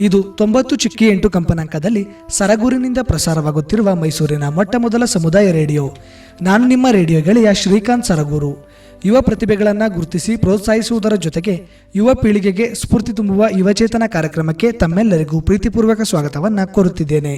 ಇದು ತೊಂಬತ್ತು ಚುಕ್ಕಿ ಎಂಟು ಕಂಪನಾಂಕದಲ್ಲಿ ಸರಗೂರಿನಿಂದ ಪ್ರಸಾರವಾಗುತ್ತಿರುವ ಮೈಸೂರಿನ ಮೊಟ್ಟ ಮೊದಲ ಸಮುದಾಯ ರೇಡಿಯೋ. ನಾನು ನಿಮ್ಮ ರೇಡಿಯೋ ಗೆಳೆಯ ಶ್ರೀಕಾಂತ್ ಸರಗೂರು. ಯುವ ಪ್ರತಿಭೆಗಳನ್ನು ಗುರುತಿಸಿ ಪ್ರೋತ್ಸಾಹಿಸುವುದರ ಜೊತೆಗೆ ಯುವ ಪೀಳಿಗೆಗೆ ಸ್ಫೂರ್ತಿ ತುಂಬುವ ಯುವಚೇತನ ಕಾರ್ಯಕ್ರಮಕ್ಕೆ ತಮ್ಮೆಲ್ಲರಿಗೂ ಪ್ರೀತಿಪೂರ್ವಕ ಸ್ವಾಗತವನ್ನು ಕೋರುತ್ತಿದ್ದೇನೆ.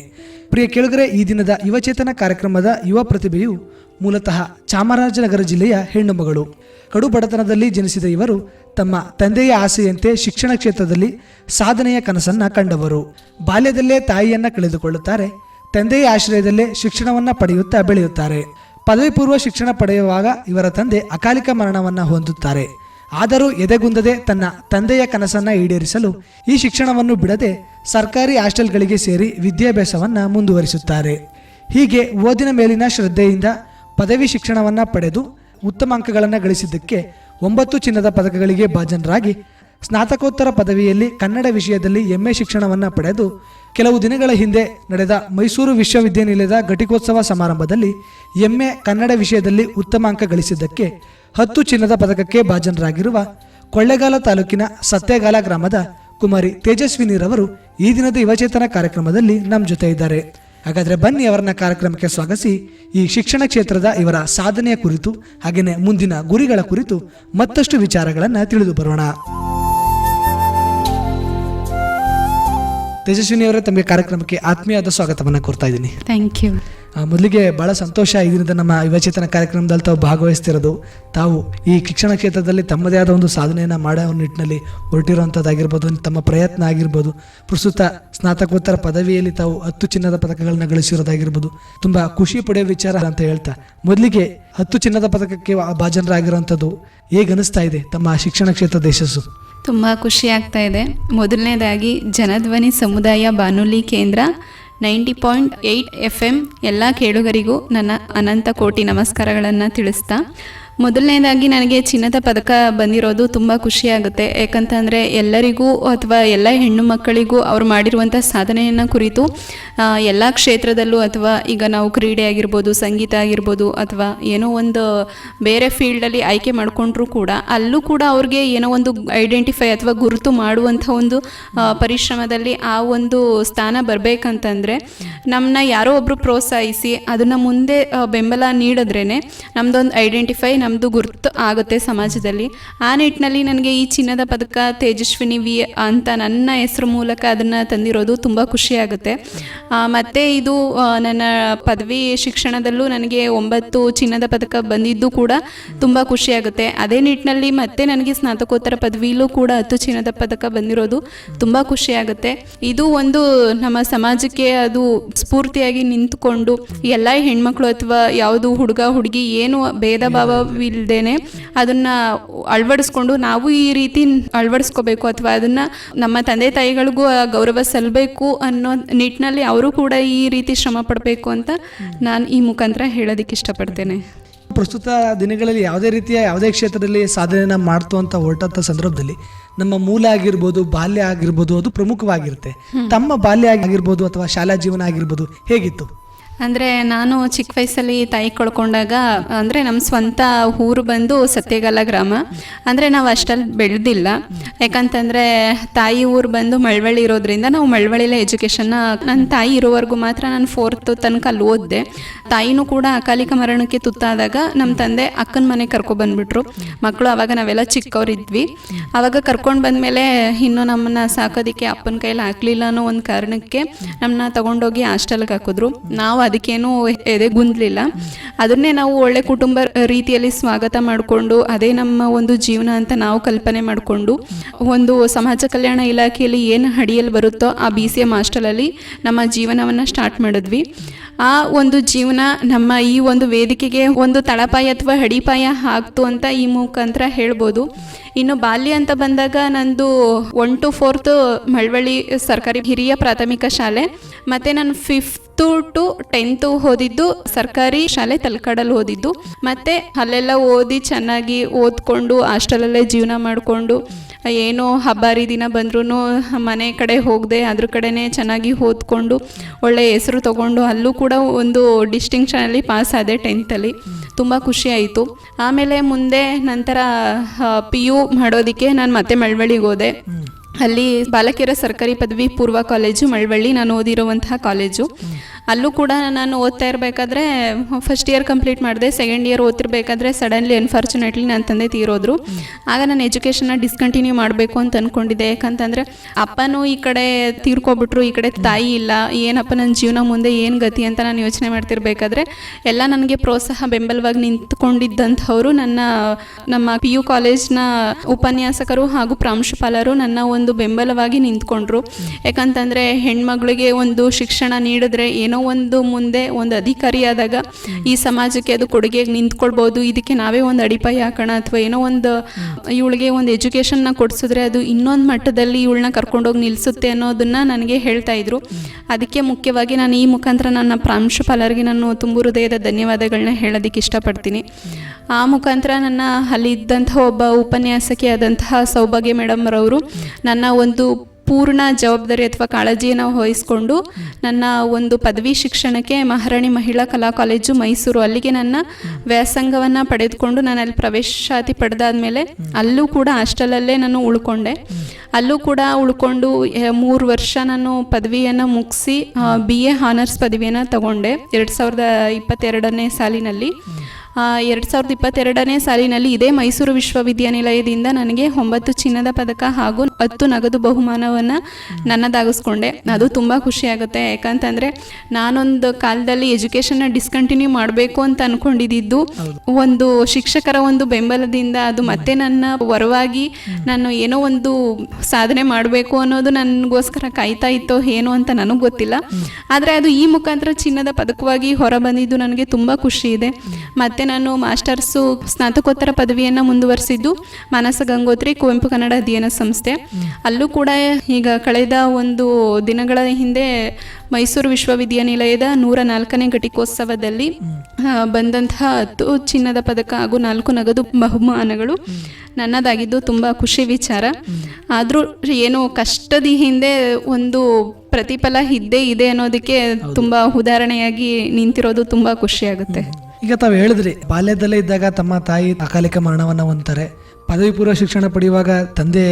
ಪ್ರಿಯ ಕೇಳುಗರೆ, ಈ ದಿನದ ಯುವಚೇತನ ಕಾರ್ಯಕ್ರಮದ ಯುವ ಪ್ರತಿಭೆಯು ಮೂಲತಃ ಚಾಮರಾಜನಗರ ಜಿಲ್ಲೆಯ ಹೆಣ್ಣು ಮಗಳು ಕಡು ಬಡತನದಲ್ಲಿ ಜನಿಸಿದ ಇವರು ತಮ್ಮ ತಂದೆಯ ಆಸೆಯಂತೆ ಶಿಕ್ಷಣ ಕ್ಷೇತ್ರದಲ್ಲಿ ಸಾಧನೆಯ ಕನಸನ್ನ ಕಂಡವರು. ಬಾಲ್ಯದಲ್ಲೇ ತಾಯಿಯನ್ನ ಕಳೆದುಕೊಳ್ಳುತ್ತಾರೆ, ತಂದೆಯ ಆಶ್ರಯದಲ್ಲೇ ಶಿಕ್ಷಣವನ್ನು ಪಡೆಯುತ್ತಾ ಬೆಳೆಯುತ್ತಾರೆ. ಪದವಿ ಪೂರ್ವ ಶಿಕ್ಷಣ ಪಡೆಯುವಾಗ ಇವರ ತಂದೆ ಅಕಾಲಿಕ ಮರಣವನ್ನ ಹೊಂದುತ್ತಾರೆ. ಆದರೂ ಎದೆಗುಂದದೆ ತನ್ನ ತಂದೆಯ ಕನಸನ್ನ ಈಡೇರಿಸಲು ಈ ಶಿಕ್ಷಣವನ್ನು ಬಿಡದೆ ಸರ್ಕಾರಿ ಹಾಸ್ಟೆಲ್ಗಳಿಗೆ ಸೇರಿ ವಿದ್ಯಾಭ್ಯಾಸವನ್ನ ಮುಂದುವರಿಸುತ್ತಾರೆ. ಹೀಗೆ ಓದಿನ ಮೇಲಿನ ಶ್ರದ್ಧೆಯಿಂದ ಪದವಿ ಶಿಕ್ಷಣವನ್ನು ಪಡೆದು ಉತ್ತಮ ಅಂಕಗಳನ್ನು ಗಳಿಸಿದ್ದಕ್ಕೆ ಒಂಬತ್ತು ಚಿನ್ನದ ಪದಕಗಳಿಗೆ ಭಾಜನರಾಗಿ ಸ್ನಾತಕೋತ್ತರ ಪದವಿಯಲ್ಲಿ ಕನ್ನಡ ವಿಷಯದಲ್ಲಿ ಎಂಎ ಶಿಕ್ಷಣವನ್ನು ಪಡೆದು ಕೆಲವು ದಿನಗಳ ಹಿಂದೆ ನಡೆದ ಮೈಸೂರು ವಿಶ್ವವಿದ್ಯಾನಿಲಯದ ಘಟಿಕೋತ್ಸವ ಸಮಾರಂಭದಲ್ಲಿ ಎಂಎ ಕನ್ನಡ ವಿಷಯದಲ್ಲಿ ಉತ್ತಮ ಅಂಕ ಗಳಿಸಿದ್ದಕ್ಕೆ ಹತ್ತು ಚಿನ್ನದ ಪದಕಕ್ಕೆ ಭಾಜನರಾಗಿರುವ ಕೊಳ್ಳೇಗಾಲ ತಾಲೂಕಿನ ಸತ್ಯಗಾಲ ಗ್ರಾಮದ ಕುಮಾರಿ ತೇಜಸ್ವಿನಿರವರು ಈ ದಿನದ ಯುವಚೇತನ ಕಾರ್ಯಕ್ರಮದಲ್ಲಿ ನಮ್ಮ ಜೊತೆ ಇದ್ದಾರೆ. ಹಾಗಾದ್ರೆ ಬನ್ನಿ ಅವರನ್ನ ಕಾರ್ಯಕ್ರಮಕ್ಕೆ ಸ್ವಾಗತಿಸಿ. ಈ ಶಿಕ್ಷಣ ಕ್ಷೇತ್ರದ ಇವರ ಸಾಧನೆಯ ಕುರಿತು ಹಾಗೆಯೇ ಮುಂದಿನ ಗುರಿಗಳ ಕುರಿತು ಮತ್ತಷ್ಟು ವಿಚಾರಗಳನ್ನು ತಿಳಿದು ಬರೋಣ. ತೇಜಸ್ವಿನಿ ಅವರೇ ತಮಗೆ ಕಾರ್ಯಕ್ರಮಕ್ಕೆ ಆತ್ಮೀಯವಾದ ಸ್ವಾಗತವನ್ನು ಕೋರ್ತಾ ಇದ್ದೀನಿ. ಥ್ಯಾಂಕ್ ಯು ಮೊದಲಿಗೆ ಬಹಳ ಸಂತೋಷ ಈ ದಿನದ ನಮ್ಮ ಯುವಚೇತನ ಕಾರ್ಯಕ್ರಮದಲ್ಲಿ ತಾವು ಭಾಗವಹಿಸ್ತಿರೋದು. ತಾವು ಈ ಶಿಕ್ಷಣ ಕ್ಷೇತ್ರದಲ್ಲಿ ತಮ್ಮದೇ ಆದ ಒಂದು ಸಾಧನೆಯನ್ನು ಮಾಡೋ ನಿಟ್ಟಿನಲ್ಲಿ ಹೊರಟಿರುವಂಥದ್ದಾಗಿರ್ಬೋದು ತಮ್ಮ ಪ್ರಯತ್ನ ಆಗಿರ್ಬೋದು ಪ್ರಸ್ತುತ ಸ್ನಾತಕೋತ್ತರ ಪದವಿಯಲ್ಲಿ ತಾವು ಹತ್ತು ಚಿನ್ನದ ಪದಕಗಳನ್ನ ಗಳಿಸಿರೋದಾಗಿರ್ಬೋದು ತುಂಬ ಖುಷಿ ಪಡೆಯೋ ವಿಚಾರ ಅಂತ ಹೇಳ್ತಾ. ಮೊದಲಿಗೆ ಹತ್ತು ಚಿನ್ನದ ಪದಕಕ್ಕೆ ಭಾಜನರಾಗಿರುವಂಥದ್ದು ಹೇಗೆ ಅನಿಸ್ತಾ ಇದೆ ತಮ್ಮ ಶಿಕ್ಷಣ ಕ್ಷೇತ್ರದ ಯಶಸ್ಸು? ತುಂಬ ಖುಷಿ ಆಗ್ತಾ ಇದೆ. ಮೊದಲನೇದಾಗಿ, ಜನಧ್ವನಿ ಸಮುದಾಯ ಬಾನುಲಿ ಕೇಂದ್ರ, ninety point eight F M ಎಲ್ಲ ಕೇಳುಗರಿಗೂ ನನ್ನ ಅನಂತ ಕೋಟಿ ನಮಸ್ಕಾರಗಳನ್ನು ತಿಳಿಸ್ತಾ ಮೊದಲನೇದಾಗಿ ನನಗೆ ಚಿನ್ನದ ಪದಕ ಬಂದಿರೋದು ತುಂಬ ಖುಷಿಯಾಗುತ್ತೆ. ಯಾಕಂತಂದರೆ ಎಲ್ಲರಿಗೂ ಅಥವಾ ಎಲ್ಲ ಹೆಣ್ಣು ಮಕ್ಕಳಿಗೂ ಅವ್ರು ಮಾಡಿರುವಂಥ ಸಾಧನೆಯನ್ನು ಕುರಿತು ಎಲ್ಲ ಕ್ಷೇತ್ರದಲ್ಲೂ ಅಥವಾ ಈಗ ನಾವು ಕ್ರೀಡೆ ಆಗಿರ್ಬೋದು, ಸಂಗೀತ ಆಗಿರ್ಬೋದು ಅಥವಾ ಏನೋ ಒಂದು ಬೇರೆ ಫೀಲ್ಡಲ್ಲಿ ಆಯ್ಕೆ ಮಾಡಿಕೊಂಡ್ರೂ ಕೂಡ ಅಲ್ಲೂ ಕೂಡ ಅವ್ರಿಗೆ ಏನೋ ಒಂದು ಐಡೆಂಟಿಫೈ ಅಥವಾ ಗುರುತು ಮಾಡುವಂಥ ಒಂದು ಪರಿಶ್ರಮದಲ್ಲಿ ಆ ಒಂದು ಸ್ಥಾನ ಬರಬೇಕಂತಂದರೆ ನಮ್ಮನ್ನ ಯಾರೋ ಒಬ್ಬರು ಪ್ರೋತ್ಸಾಹಿಸಿ ಅದನ್ನು ಮುಂದೆ ಬೆಂಬಲ ನೀಡಿದ್ರೇ ನಮ್ಮದೊಂದು ಐಡೆಂಟಿಫೈ ನಮ್ಮದು ಗುರುತು ಆಗುತ್ತೆ ಸಮಾಜದಲ್ಲಿ. ಆ ನಿಟ್ಟಿನಲ್ಲಿ ನನಗೆ ಈ ಚಿನ್ನದ ಪದಕ ತೇಜಸ್ವಿನಿ ವಿ ಅಂತ ನನ್ನ ಹೆಸರು ಮೂಲಕ ಅದನ್ನು ತಂದಿರೋದು ತುಂಬ ಖುಷಿಯಾಗುತ್ತೆ ಮತ್ತು ಇದು ನನ್ನ ಪದವಿ ಶಿಕ್ಷಣದಲ್ಲೂ ನನಗೆ ಒಂಬತ್ತು ಚಿನ್ನದ ಪದಕ ಬಂದಿದ್ದು ಕೂಡ ತುಂಬ ಖುಷಿಯಾಗುತ್ತೆ ಅದೇ ನಿಟ್ಟಿನಲ್ಲಿ ಮತ್ತೆ ನನಗೆ ಸ್ನಾತಕೋತ್ತರ ಪದವಿಲೂ ಕೂಡ ಹತ್ತು ಚಿನ್ನದ ಪದಕ ಬಂದಿರೋದು ತುಂಬ ಖುಷಿಯಾಗುತ್ತೆ ಇದು ಒಂದು ನಮ್ಮ ಸಮಾಜಕ್ಕೆ ಅದು ಸ್ಫೂರ್ತಿಯಾಗಿ ನಿಂತುಕೊಂಡು ಎಲ್ಲ ಹೆಣ್ಮಕ್ಳು ಅಥವಾ ಯಾವುದು ಹುಡುಗ, ಹುಡುಗಿ ಏನು ಭೇದ ಭಾವವಿಲ್ಲದೇನೆ ಅದನ್ನ ಅಳವಡಿಸ್ಕೊಂಡು ನಾವು ಈ ರೀತಿ ಅಳವಡಿಸ್ಕೋಬೇಕು ಅಥವಾ ಅದನ್ನ ನಮ್ಮ ತಂದೆ ತಾಯಿಗಳಿಗೂ ಗೌರವ ಸಲ್ಲಬೇಕು ಅನ್ನೋ ನಿಟ್ಟಿನಲ್ಲಿ ಅವರು ಕೂಡ ಈ ರೀತಿ ಶ್ರಮ ಪಡಬೇಕು ಅಂತ ನಾನು ಈ ಮುಖಾಂತರ ಹೇಳೋದಕ್ಕೆ ಇಷ್ಟಪಡ್ತೇನೆ. ಪ್ರಸ್ತುತ ದಿನಗಳಲ್ಲಿ ಯಾವುದೇ ರೀತಿಯ ಯಾವುದೇ ಕ್ಷೇತ್ರದಲ್ಲಿ ಸಾಧನೆಯನ್ನು ಮಾಡ್ತು ಅಂತ ಹೊರಟಂತ ಸಂದರ್ಭದಲ್ಲಿ ನಮ್ಮ ಮೂಲ ಆಗಿರ್ಬೋದು ಬಾಲ್ಯ ಆಗಿರ್ಬೋದು ಅದು ಪ್ರಮುಖವಾಗಿರುತ್ತೆ. ತಮ್ಮ ಬಾಲ್ಯ ಆಗಿರ್ಬೋದು ಅಥವಾ ಶಾಲಾ ಜೀವನ ಆಗಿರ್ಬೋದು ಹೇಗಿತ್ತು? ಅಂದರೆ ನಾನು ಚಿಕ್ಕ ವಯಸ್ಸಲ್ಲಿ ತಾಯಿ ಕಳ್ಕೊಂಡಾಗ, ಅಂದರೆ ನಮ್ಮ ಸ್ವಂತ ಊರು ಬಂದು ಸತ್ಯಗಾಲ ಗ್ರಾಮ. ಅಂದರೆ ನಾವು ಅಷ್ಟಲ್ಲಿ ಬೆಳೆದಿಲ್ಲ. ಯಾಕಂತಂದರೆ ತಾಯಿ ಊರು ಬಂದು ಮಳವಳ್ಳಿ ಇರೋದ್ರಿಂದ ನಾವು ಮಳವಳ್ಳಿಲೇ ಎಜುಕೇಷನ್ನ ನನ್ನ ತಾಯಿ ಇರೋವರೆಗೂ ಮಾತ್ರ ನಾನು ಫೋರ್ತ್ ತನಕ ಅಲ್ಲಿ ಓದಿದೆ. ತಾಯಿನೂ ಕೂಡ ಅಕಾಲಿಕ ಮರಣಕ್ಕೆ ತುತ್ತಾದಾಗ ನಮ್ಮ ತಂದೆ ಅಕ್ಕನ ಮನೆ ಕರ್ಕೊಬಂದ್ಬಿಟ್ರು ಮಕ್ಕಳು ಆವಾಗ ನಾವೆಲ್ಲ ಚಿಕ್ಕವರಿದ್ವಿ. ಆವಾಗ ಕರ್ಕೊಂಡು ಬಂದಮೇಲೆ ಇನ್ನೂ ನಮ್ಮನ್ನ ಸಾಕೋದಕ್ಕೆ ಅಪ್ಪನ ಕೈಯಲ್ಲಿ ಹಾಕ್ಲಿಲ್ಲ ಅನ್ನೋ ಒಂದು ಕಾರಣಕ್ಕೆ ನಮ್ಮನ್ನ ತಗೊಂಡೋಗಿ ಹಾಸ್ಟೆಲ್ಗೆ ಹಾಕಿದ್ರು. ನಾವು ಅದಕ್ಕೇನು ಎದೆಗುಂದಲಿಲ್ಲ ಅದನ್ನೇ ನಾವು ಒಳ್ಳೆ ಕುಟುಂಬ ರೀತಿಯಲ್ಲಿ ಸ್ವಾಗತ ಮಾಡಿಕೊಂಡು, ಅದೇ ನಮ್ಮ ಒಂದು ಜೀವನ ಅಂತ ನಾವು ಕಲ್ಪನೆ ಮಾಡಿಕೊಂಡು, ಒಂದು ಸಮಾಜ ಕಲ್ಯಾಣ ಇಲಾಖೆಯಲ್ಲಿ ಏನು ಅಡಿಯಲ್ಲಿ ಬರುತ್ತೋ ಆ ಬಿ ಸಿ ಎಂ ಹಾಸ್ಟೆಲಲ್ಲಿ ನಮ್ಮ ಜೀವನವನ್ನು ಸ್ಟಾರ್ಟ್ ಮಾಡಿದ್ವಿ. ಆ ಒಂದು ಜೀವನ ನಮ್ಮ ಈ ಒಂದು ವೇದಿಕೆಗೆ ಒಂದು ತಳಪಾಯ ಅಥವಾ ಅಡಿಪಾಯ ಆಗ್ತು ಅಂತ ಈ ಮುಖಾಂತರ ಹೇಳ್ಬೋದು. ಇನ್ನು ಬಾಲ್ಯ ಅಂತ ಬಂದಾಗ ನಂದು ಒನ್ ಟು ಫೋರ್ತ್ ಮಳವಳ್ಳಿ ಸರ್ಕಾರಿ ಹಿರಿಯ ಪ್ರಾಥಮಿಕ ಶಾಲೆ, ಮತ್ತು ನಾನು ಫಿಫ್ತು ಟು ಟೆಂತು ಓದಿದ್ದು ಸರ್ಕಾರಿ ಶಾಲೆ ತಲಕಾಡಲ್ಲಿ ಓದಿದ್ದು. ಮತ್ತೆ ಅಲ್ಲೆಲ್ಲ ಓದಿ ಚೆನ್ನಾಗಿ ಓದ್ಕೊಂಡು ಹಾಸ್ಟೆಲಲ್ಲೇ ಜೀವನ ಮಾಡಿಕೊಂಡು, ಏನೋ ಹಬ್ಬಾರಿ ದಿನ ಬಂದ್ರೂ ಮನೆ ಕಡೆ ಹೋಗದೆ ಅದ್ರ ಕಡೆನೇ ಚೆನ್ನಾಗಿ ಓದ್ಕೊಂಡು, ಒಳ್ಳೆ ಹೆಸರು ತಗೊಂಡು ಅಲ್ಲೂ ಕೂಡ ಒಂದು ಡಿಸ್ಟಿಂಕ್ಷನಲ್ಲಿ ಪಾಸ್ ಆದೆ ಟೆಂತಲ್ಲಿ. ತುಂಬ ಖುಷಿ ಆಯಿತು. ಆಮೇಲೆ ಮುಂದೆ ನಂತರ ಪಿ ಯು ಮಾಡೋದಕ್ಕೆ ನಾನು ಮತ್ತೆ ಮಳವಳ್ಳಿಗೆ ಹೋದೆ. ಅಲ್ಲಿ ಬಾಲಕಿಯರ ಸರ್ಕಾರಿ ಪದವಿ ಪೂರ್ವ ಕಾಲೇಜು ಮಳವಳ್ಳಿ. ನಾನು ಓದಿರುವಂತಹ ಕಾಲೇಜು. ಅಲ್ಲೂ ಕೂಡ ನಾನು ಓದ್ತಾ ಇರಬೇಕಾದ್ರೆ ಫಸ್ಟ್ ಇಯರ್ ಕಂಪ್ಲೀಟ್ ಮಾಡಿದೆ ಸೆಕೆಂಡ್ ಇಯರ್ ಓದ್ತಿರ್ಬೇಕಾದ್ರೆ ಸಡನ್ಲಿ ಅನ್ಫಾರ್ಚುನೇಟ್ಲಿ ನನ್ನ ತಂದೆ ತೀರೋದ್ರು. ಆಗ ನಾನು ಎಜುಕೇಷನ್ನ ಡಿಸ್ಕಂಟಿನ್ಯೂ ಮಾಡಬೇಕು ಅಂತ ಅಂದ್ಕೊಂಡಿದ್ದೆ ಯಾಕಂತಂದರೆ, ಅಪ್ಪನೂ ಈ ಕಡೆ ತೀರ್ಕೊಬಿಟ್ರು, ಈ ಕಡೆ ತಾಯಿ ಇಲ್ಲ, ಏನಪ್ಪ ನನ್ನ ಜೀವನ ಮುಂದೆ ಏನು ಗತಿ ಅಂತ ನಾನು ಯೋಚನೆ ಮಾಡ್ತಿರ್ಬೇಕಾದ್ರೆ, ಎಲ್ಲ ನನಗೆ ಪ್ರೋತ್ಸಾಹ ಬೆಂಬಲವಾಗಿ ನಿಂತ್ಕೊಂಡಿದ್ದಂಥವರು ನನ್ನ, ನಮ್ಮ ಪಿ ಯು ಕಾಲೇಜ್ನ ಉಪನ್ಯಾಸಕರು ಹಾಗೂ ಪ್ರಾಂಶುಪಾಲರು ನನ್ನ ಒಂದು ಬೆಂಬಲವಾಗಿ ನಿಂತ್ಕೊಂಡ್ರು. ಯಾಕಂತಂದರೆ, ಹೆಣ್ಮಗಳಿಗೆ ಒಂದು ಶಿಕ್ಷಣ ನೀಡಿದ್ರೆ ಏನೋ ಒಂದು ಮುಂದೆ ಒಂದು ಅಧಿಕಾರಿಯಾದಾಗ ಈ ಸಮಾಜಕ್ಕೆ ಅದು ಕೊಡುಗೆಗೆ ನಿಂತ್ಕೊಳ್ಬೋದು. ಇದಕ್ಕೆ ನಾವೇ ಒಂದು ಅಡಿಪಾಯ ಹಾಕೋಣ ಅಥವಾ ಏನೋ ಒಂದು ಇವಳಿಗೆ ಒಂದು ಎಜುಕೇಷನ್ನ ಕೊಡಿಸಿದ್ರೆ ಅದು ಇನ್ನೊಂದು ಮಟ್ಟದಲ್ಲಿ ಇವಳನ್ನ ಕರ್ಕೊಂಡೋಗಿ ನಿಲ್ಲಿಸುತ್ತೆ ಅನ್ನೋದನ್ನ ನನಗೆ ಹೇಳ್ತಾ ಇದ್ರು. ಅದಕ್ಕೆ ಮುಖ್ಯವಾಗಿ ನಾನು ಈ ಮುಖಾಂತರ ನನ್ನ ಪ್ರಾಂಶುಪಾಲರಿಗೆ ನಾನು ತುಂಬ ಹೃದಯದ ಧನ್ಯವಾದಗಳನ್ನ ಹೇಳೋದಕ್ಕೆ ಇಷ್ಟಪಡ್ತೀನಿ. ಆ ಮುಖಾಂತರ ನನ್ನ ಅಲ್ಲಿದ್ದಂಥ ಒಬ್ಬ ಉಪನ್ಯಾಸಕಿ ಆದಂತಹ ಸೌಭಾಗ್ಯ ಮೇಡಮ್ ರವರು ನನ್ನ ಒಂದು ಪೂರ್ಣ ಜವಾಬ್ದಾರಿ ಅಥವಾ ಕಾಳಜಿಯನ್ನು ವಹಿಸಿಕೊಂಡು ನನ್ನ ಒಂದು ಪದವಿ ಶಿಕ್ಷಣಕ್ಕೆ ಮಹಾರಾಣಿ ಮಹಿಳಾ ಕಲಾ ಕಾಲೇಜು ಮೈಸೂರು. ಅಲ್ಲಿಗೆ ನನ್ನ ವ್ಯಾಸಂಗವನ್ನು ಪಡೆದುಕೊಂಡು ನಾನು ಅಲ್ಲಿ ಪ್ರವೇಶಾತಿ ಪಡೆದಾದ್ಮೇಲೆ ಅಲ್ಲೂ ಕೂಡ ಹಾಸ್ಟೆಲಲ್ಲೇ ನಾನು ಉಳ್ಕೊಂಡೆ. ಅಲ್ಲೂ ಕೂಡ ಉಳ್ಕೊಂಡು ಮೂರು ವರ್ಷ ನಾನು ಪದವಿಯನ್ನು ಮುಗಿಸಿ ಬಿ ಎ ಹಾನರ್ಸ್ ಪದವಿಯನ್ನು ತಗೊಂಡೆ. ಎರಡು ಸಾವಿರದ ಇಪ್ಪತ್ತೆರಡನೇ ಸಾಲಿನಲ್ಲಿ. ಎರಡು ಸಾವಿರದ ಇಪ್ಪತ್ತೆರಡನೇ ಸಾಲಿನಲ್ಲಿ ಇದೇ ಮೈಸೂರು ವಿಶ್ವವಿದ್ಯಾನಿಲಯದಿಂದ ನನಗೆ ಒಂಬತ್ತು ಚಿನ್ನದ ಪದಕ ಹಾಗೂ ಹತ್ತು ನಗದು ಬಹುಮಾನವನ್ನು ನನ್ನದಾಗಿಸ್ಕೊಂಡೆ. ಅದು ತುಂಬ ಖುಷಿಯಾಗುತ್ತೆ ಯಾಕಂತಂದರೆ ನಾನೊಂದು ಕಾಲದಲ್ಲಿ ಎಜುಕೇಷನ್ನ ಡಿಸ್ಕಂಟಿನ್ಯೂ ಮಾಡಬೇಕು ಅಂತ ಅಂದ್ಕೊಂಡಿದ್ದು ಒಂದು ಶಿಕ್ಷಕರ ಒಂದು ಬೆಂಬಲದಿಂದ ಅದು ಮತ್ತೆ ನನ್ನ ವರವಾಗಿ ನಾನು ಏನೋ ಒಂದು ಸಾಧನೆ ಮಾಡಬೇಕು ಅನ್ನೋದು ನನಗೋಸ್ಕರ ಕಾಯ್ತಾ ಇತ್ತೋ ಏನೋ ಅಂತ ನನಗೆ ಗೊತ್ತಿಲ್ಲ. ಆದರೆ ಅದು ಈ ಮುಖಾಂತರ ಚಿನ್ನದ ಪದಕವಾಗಿ ಹೊರ ಬಂದಿದ್ದು ನನಗೆ ತುಂಬ ಖುಷಿ ಇದೆ. ಮತ್ತು ನಾನು ಮಾಸ್ಟರ್ಸು ಸ್ನಾತಕೋತ್ತರ ಪದವಿಯನ್ನು ಮುಂದುವರಿಸಿದ್ದು ಮಾನಸ ಗಂಗೋತ್ರಿ ಕುವೆಂಪು ಕನ್ನಡ ಅಧ್ಯಯನ ಸಂಸ್ಥೆ. ಅಲ್ಲೂ ಕೂಡ ಈಗ ಕಳೆದ ಒಂದು ದಿನಗಳ ಹಿಂದೆ ಮೈಸೂರು ವಿಶ್ವವಿದ್ಯಾನಿಲಯದ ನೂರ ನಾಲ್ಕನೇ ಘಟಿಕೋತ್ಸವದಲ್ಲಿ ಬಂದಂತಹ ಹತ್ತು ಚಿನ್ನದ ಪದಕ ಹಾಗೂ ನಾಲ್ಕು ನಗದು ಬಹುಮಾನಗಳು ನನ್ನದಾಗಿದ್ದು ತುಂಬ ಖುಷಿ ವಿಚಾರ. ಆದರೂ ಏನು ಕಷ್ಟದ ಹಿಂದೆ ಒಂದು ಪ್ರತಿಫಲ ಇದ್ದೇ ಇದೆ ಅನ್ನೋದಕ್ಕೆ ತುಂಬ ಉದಾಹರಣೆಯಾಗಿ ನಿಂತಿರೋದು ತುಂಬ ಖುಷಿಯಾಗುತ್ತೆ ಈಗ ತಾವು ಹೇಳಿದ್ರಿ ಬಾಲ್ಯದಲ್ಲೇ ಇದ್ದಾಗ ತಮ್ಮ ತಾಯಿ ಅಕಾಲಿಕ ಮರಣವನ್ನ ಹೊಂತಾರೆ ಪದವಿ ಪೂರ್ವ ಶಿಕ್ಷಣ ಪಡೆಯುವಾಗ ತಂದೆ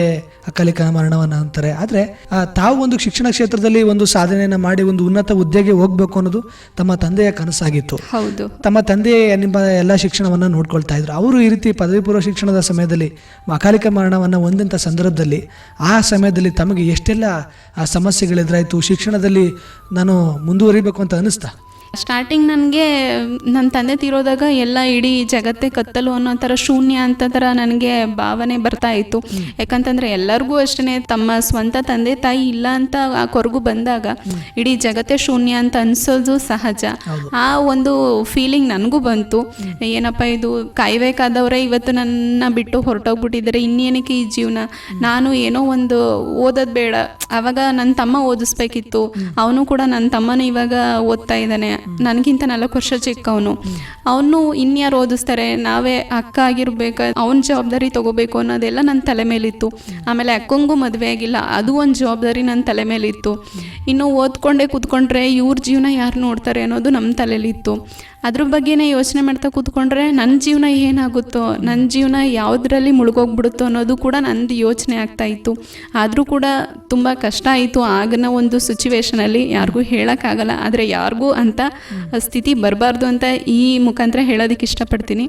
ಅಕಾಲಿಕ ಮರಣವನ್ನ ಅಂತಾರೆ ಆದರೆ ತಾವು ಒಂದು ಶಿಕ್ಷಣ ಕ್ಷೇತ್ರದಲ್ಲಿ ಒಂದು ಸಾಧನೆಯನ್ನು ಮಾಡಿ ಒಂದು ಉನ್ನತ ಹುದ್ದೆಗೆ ಹೋಗ್ಬೇಕು ಅನ್ನೋದು ತಮ್ಮ ತಂದೆಯ ಕನಸಾಗಿತ್ತು. ಹೌದು. ತಮ್ಮ ತಂದೆ ನಿಮ್ಮ ಎಲ್ಲ ಶಿಕ್ಷಣವನ್ನು ನೋಡ್ಕೊಳ್ತಾ ಇದ್ರು. ಅವರು ಈ ರೀತಿ ಪದವಿ ಪೂರ್ವ ಶಿಕ್ಷಣದ ಸಮಯದಲ್ಲಿ ಅಕಾಲಿಕ ಮರಣವನ್ನು ಹೊಂದಂಥ ಸಂದರ್ಭದಲ್ಲಿ ಆ ಸಮಯದಲ್ಲಿ ತಮಗೆ ಎಷ್ಟೆಲ್ಲ ಆ ಸಮಸ್ಯೆಗಳೆದುರಾಯಿತು ಶಿಕ್ಷಣದಲ್ಲಿ ನಾನು ಮುಂದುವರಿಬೇಕು ಅಂತ ಅನಿಸ್ತಾ ಸ್ಟಾರ್ಟಿಂಗ್ ನನಗೆ ನನ್ನ ತಂದೆ ತೀರೋದಾಗ ಎಲ್ಲ ಇಡೀ ಜಗತ್ತೇ ಕತ್ತಲು ಅನ್ನೋ ಥರ ಶೂನ್ಯ ಅಂತ ಥರ ನನಗೆ ಭಾವನೆ ಬರ್ತಾ ಇತ್ತು. ಯಾಕಂತಂದರೆ ಎಲ್ಲರಿಗೂ ಅಷ್ಟೇ ತಮ್ಮ ಸ್ವಂತ ತಂದೆ ತಾಯಿ ಇಲ್ಲ ಅಂತ ಆ ಕೊರಗು ಬಂದಾಗ ಇಡೀ ಜಗತ್ತೇ ಶೂನ್ಯ ಅಂತ ಅನ್ಸೋದು ಸಹಜ. ಆ ಒಂದು ಫೀಲಿಂಗ್ ನನಗೂ ಬಂತು. ಏನಪ್ಪ ಇದು ಕಾಯಬೇಕಾದವರೇ ಇವತ್ತು ನನ್ನ ಬಿಟ್ಟು ಹೊರಟೋಗ್ಬಿಟ್ಟಿದ್ದಾರೆ ಇನ್ನೇನಕ್ಕೆ ಈ ಜೀವನ? ನಾನು ಏನೋ ಒಂದು ಓದೋದು ಬೇಡ. ಅವಾಗ ನನ್ನ ತಮ್ಮ ಓದಿಸ್ಬೇಕಿತ್ತು. ಅವನು ಕೂಡ ನನ್ನ ತಮ್ಮನೂ ಇವಾಗ ಓದ್ತಾ ಇದ್ದಾನೆ. ನನಗಿಂತ ನಾಲ್ಕು ವರ್ಷ ಚಿಕ್ಕವನು. ಅವನು ಇನ್ಯಾರು ಓದಿಸ್ತಾರೆ, ನಾವೇ ಅಕ್ಕ ಆಗಿರ್ಬೇಕು, ಅವನ ಜವಾಬ್ದಾರಿ ತಗೋಬೇಕು ಅನ್ನೋದೆಲ್ಲ ನನ್ನ ತಲೆ ಮೇಲಿತ್ತು. ಆಮೇಲೆ ಅಕ್ಕಂಗೂ ಮದುವೆ ಆಗಿಲ್ಲ, ಅದು ಒಂದು ಜವಾಬ್ದಾರಿ ನನ್ನ ತಲೆ ಮೇಲಿತ್ತು. ಇನ್ನು ಓದ್ಕೊಂಡೇ ಕೂತ್ಕೊಂಡ್ರೆ ಇವ್ರ ಜೀವನ ಯಾರು ನೋಡ್ತಾರೆ ಅನ್ನೋದು ನಮ್ಮ ತಲೆಯಲ್ಲಿತ್ತು ಅದ್ರ ಬಗ್ಗೆನೇ ಯೋಚನೆ ಮಾಡ್ತಾ ಕೂತ್ಕೊಂಡ್ರೆ ನನ್ನ ಜೀವನ ಏನಾಗುತ್ತೋ ನನ್ನ ಜೀವನ ಯಾವುದರಲ್ಲಿ ಮುಳುಗೋಗ್ಬಿಡುತ್ತೋ ಅನ್ನೋದು ಕೂಡ ನಂದು ಯೋಚನೆ ಆಗ್ತಾ ಇತ್ತು. ಆದರೂ ಕೂಡ ತುಂಬ ಕಷ್ಟ ಆಯಿತು ಆಗಿನ ಒಂದು ಸಿಚುವೇಶನಲ್ಲಿ ಯಾರಿಗೂ ಹೇಳೋಕ್ಕಾಗಲ್ಲ. ಆದರೆ ಯಾರಿಗೂ ಅಂತ ಸ್ಥಿತಿ ಬರಬಾರ್ದು ಅಂತ ಈ ಮುಖಾಂತರ ಹೇಳೋದಕ್ಕೆ ಇಷ್ಟಪಡ್ತೀನಿ.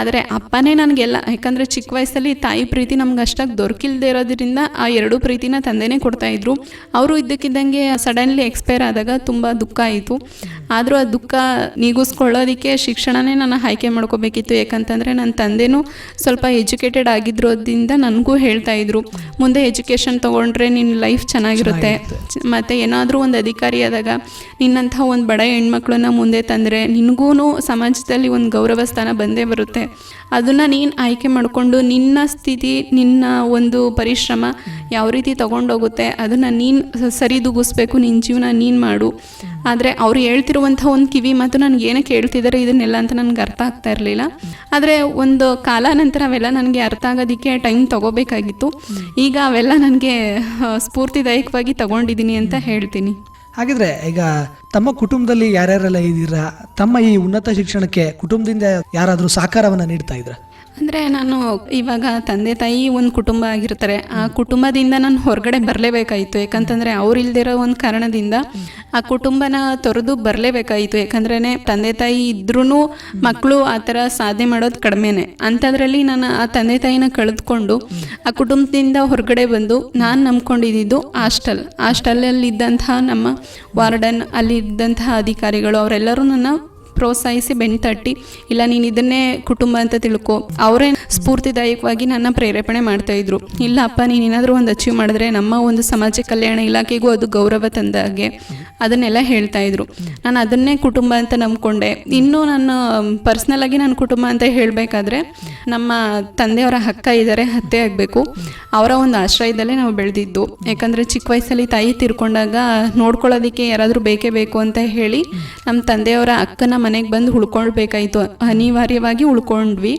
ಆದರೆ ಅಪ್ಪನೇ ನನಗೆಲ್ಲ, ಯಾಕಂದರೆ ಚಿಕ್ಕ ವಯಸ್ಸಲ್ಲಿ ತಾಯಿ ಪ್ರೀತಿ ನಮ್ಗೆ ಅಷ್ಟಾಗಿ ದೊರಕಿಲ್ದೇ ಇರೋದ್ರಿಂದ ಆ ಎರಡೂ ಪ್ರೀತಿನ ತಂದೆನೇ ಕೊಡ್ತಾಯಿದ್ರು ಅವರು ಇದ್ದಕ್ಕಿದ್ದಂಗೆ ಸಡನ್ಲಿ ಎಕ್ಸ್ಪೈರ್ ಆದಾಗ ತುಂಬ ದುಃಖ ಆಯಿತು. ಆದರೂ ಆ ದುಃಖ ನೀಗಿಸ್ಕೊಳ್ಳೋದಕ್ಕೆ ಶಿಕ್ಷಣನೇ ನಾನು ಆಯ್ಕೆ ಮಾಡ್ಕೋಬೇಕಿತ್ತು. ಯಾಕಂತಂದರೆ ನನ್ನ ತಂದೆನೂ ಸ್ವಲ್ಪ ಎಜುಕೇಟೆಡ್ ಆಗಿದ್ರೋದ್ರಿಂದ ನನಗೂ ಹೇಳ್ತಾ ಇದ್ರು. ಮುಂದೆ ಎಜುಕೇಷನ್ ತೊಗೊಂಡ್ರೆ ನಿನ್ನ ಲೈಫ್ ಚೆನ್ನಾಗಿರುತ್ತೆ. ಮತ್ತು ಮತ್ತೆ ಏನಾದರೂ ಒಂದು ಅಧಿಕಾರಿ ಆದಾಗ ನಿನ್ನಂಥ ಒಂದು ಬಡ ಹೆಣ್ಮಕ್ಳನ್ನ ಮುಂದೆ ತಂದರೆ ನಿನಗೂ ಸಮಾಜದಲ್ಲಿ ಒಂದು ಗೌರವ ಸ್ಥಾನ ಬಂದೇ ಬರುತ್ತೆ. ಅದನ್ನು ನೀನು ಆಯ್ಕೆ ಮಾಡಿಕೊಂಡು ನಿನ್ನ ಸ್ಥಿತಿ ನಿನ್ನ ಒಂದು ಪರಿಶ್ರಮ ಯಾವ ರೀತಿ ತೊಗೊಂಡೋಗುತ್ತೆ ಅದನ್ನು ನೀನು ಸರಿದೂಗಿಸ್ಬೇಕು ನಿನ್ನ ಜೀವನ ನೀನು ಮಾಡು. ಆದರೆ ಅವ್ರು ಹೇಳ್ತಿರುವಂಥ ಒಂದು ಕಿವಿ ಮಾತು ನನಗೆ ಏನಕ್ಕೆ ಹೇಳ್ತಿದ್ದಾರೆ ಇದನ್ನೆಲ್ಲ ಅಂತ ನನಗೆ ಅರ್ಥ ಆಗ್ತಾ ಇರಲಿಲ್ಲ. ಆದರೆ ಒಂದು ಕಾಲಾನಂತರ ಅವೆಲ್ಲ ನನಗೆ ಅರ್ಥ ಆಗೋದಕ್ಕೆ ಟೈಮ್ ತಗೋಬೇಕಾಗಿತ್ತು. ಈಗ ಅವೆಲ್ಲ ನನಗೆ ಸ್ಫೂರ್ತಿದಾಯಕವಾಗಿ ತಗೊಂಡಿದ್ದೀನಿ ಅಂತ ಹೇಳ್ತೀನಿ. ಹಾಗಿದ್ರೆ ಈಗ ತಮ್ಮ ಕುಟುಂಬದಲ್ಲಿ ಯಾರ್ಯಾರೆಲ್ಲ ಇದ್ದೀರಾ? ತಮ್ಮ ಈ ಉನ್ನತ ಶಿಕ್ಷಣಕ್ಕೆ ಕುಟುಂಬದಿಂದ ಯಾರಾದರೂ ಸಹಕಾರವನ್ನು ನೀಡ್ತಾ ಇದ್ರ? ಅಂದರೆ ನಾನು ಇವಾಗ ತಂದೆ ತಾಯಿ ಒಂದು ಕುಟುಂಬ ಆಗಿರ್ತಾರೆ, ಆ ಕುಟುಂಬದಿಂದ ನಾನು ಹೊರಗಡೆ ಬರಲೇಬೇಕಾಯಿತು. ಯಾಕಂತಂದರೆ ಅವ್ರಿಲ್ದಿರೋ ಒಂದು ಕಾರಣದಿಂದ ಆ ಕುಟುಂಬನ ತೊರೆದು ಬರಲೇಬೇಕಾಯಿತು. ಯಾಕಂದ್ರೆ ತಂದೆ ತಾಯಿ ಇದ್ರೂ ಮಕ್ಕಳು ಆ ಥರ ಸಾಧನೆ ಮಾಡೋದು ಕಡಿಮೆನೆ. ಅಂಥದ್ರಲ್ಲಿ ನಾನು ಆ ತಂದೆ ತಾಯಿನ ಕಳೆದುಕೊಂಡು ಆ ಕುಟುಂಬದಿಂದ ಹೊರಗಡೆ ಬಂದು ನಾನು ನಂಬ್ಕೊಂಡಿದ್ದು ಹಾಸ್ಟೆಲ್. ಹಾಸ್ಟೆಲಲ್ಲಿ ಇದ್ದಂತಹ ನಮ್ಮ ವಾರ್ಡನ್ ಅಲ್ಲಿ ಇದ್ದಂತಹ ಅಧಿಕಾರಿಗಳು, ಅವರೆಲ್ಲರೂ ನನ್ನ ಪ್ರೋತ್ಸಾಹಿಸಿ ಬೆನ್ನು ತಟ್ಟಿ, ಇಲ್ಲ, ನೀನು ಇದನ್ನೇ ಕುಟುಂಬ ಅಂತ ತಿಳ್ಕೊ. ಅವರೇ ಸ್ಫೂರ್ತಿದಾಯಕವಾಗಿ ನನ್ನ ಪ್ರೇರೇಪಣೆ ಮಾಡ್ತಾ ಇದ್ರು. ಇಲ್ಲ, ಅಪ್ಪ, ನೀನು ಏನಾದರೂ ಒಂದು ಅಚೀವ್ ಮಾಡಿದ್ರೆ ನಮ್ಮ ಒಂದು ಸಮಾಜ ಕಲ್ಯಾಣ ಇಲಾಖೆಗೂ ಅದು ಗೌರವ ತಂದ ಹಾಗೆ. ಅದನ್ನೆಲ್ಲ ಹೇಳ್ತಾ ಇದ್ರು. ನಾನು ಅದನ್ನೇ ಕುಟುಂಬ ಅಂತ ನಂಬ್ಕೊಂಡೆ. ಇನ್ನು ನಾನು ಪರ್ಸ್ನಲ್ ಆಗಿ ನನ್ನ ಕುಟುಂಬ ಅಂತ ಹೇಳಬೇಕಾದ್ರೆ, ನಮ್ಮ ತಂದೆಯವರ ಅಕ್ಕ ಇದ್ದಾರೆ ಹತ್ತೆ ಆಗಬೇಕು. ಅವರ ಒಂದು ಆಶ್ರಯದಲ್ಲೇ ನಾವು ಬೆಳೆದಿದ್ದು. ಯಾಕಂದರೆ ಚಿಕ್ಕ ವಯಸ್ಸಲ್ಲಿ ತಾಯಿ ತಿರ್ಕೊಂಡಾಗ ನೋಡ್ಕೊಳ್ಳೋದಕ್ಕೆ ಯಾರಾದರೂ ಬೇಕೇ ಬೇಕು ಅಂತ ಹೇಳಿ, ನಮ್ಮ ತಂದೆಯವರ ಅಕ್ಕನ ಮನೆಗೆ ಬಂದು ಉಳ್ಕೊಳ್ಬೇಕಾಯಿತು. ಅನಿವಾರ್ಯವಾಗಿ ಉಳ್ಕೊಂಡ್ವಿ.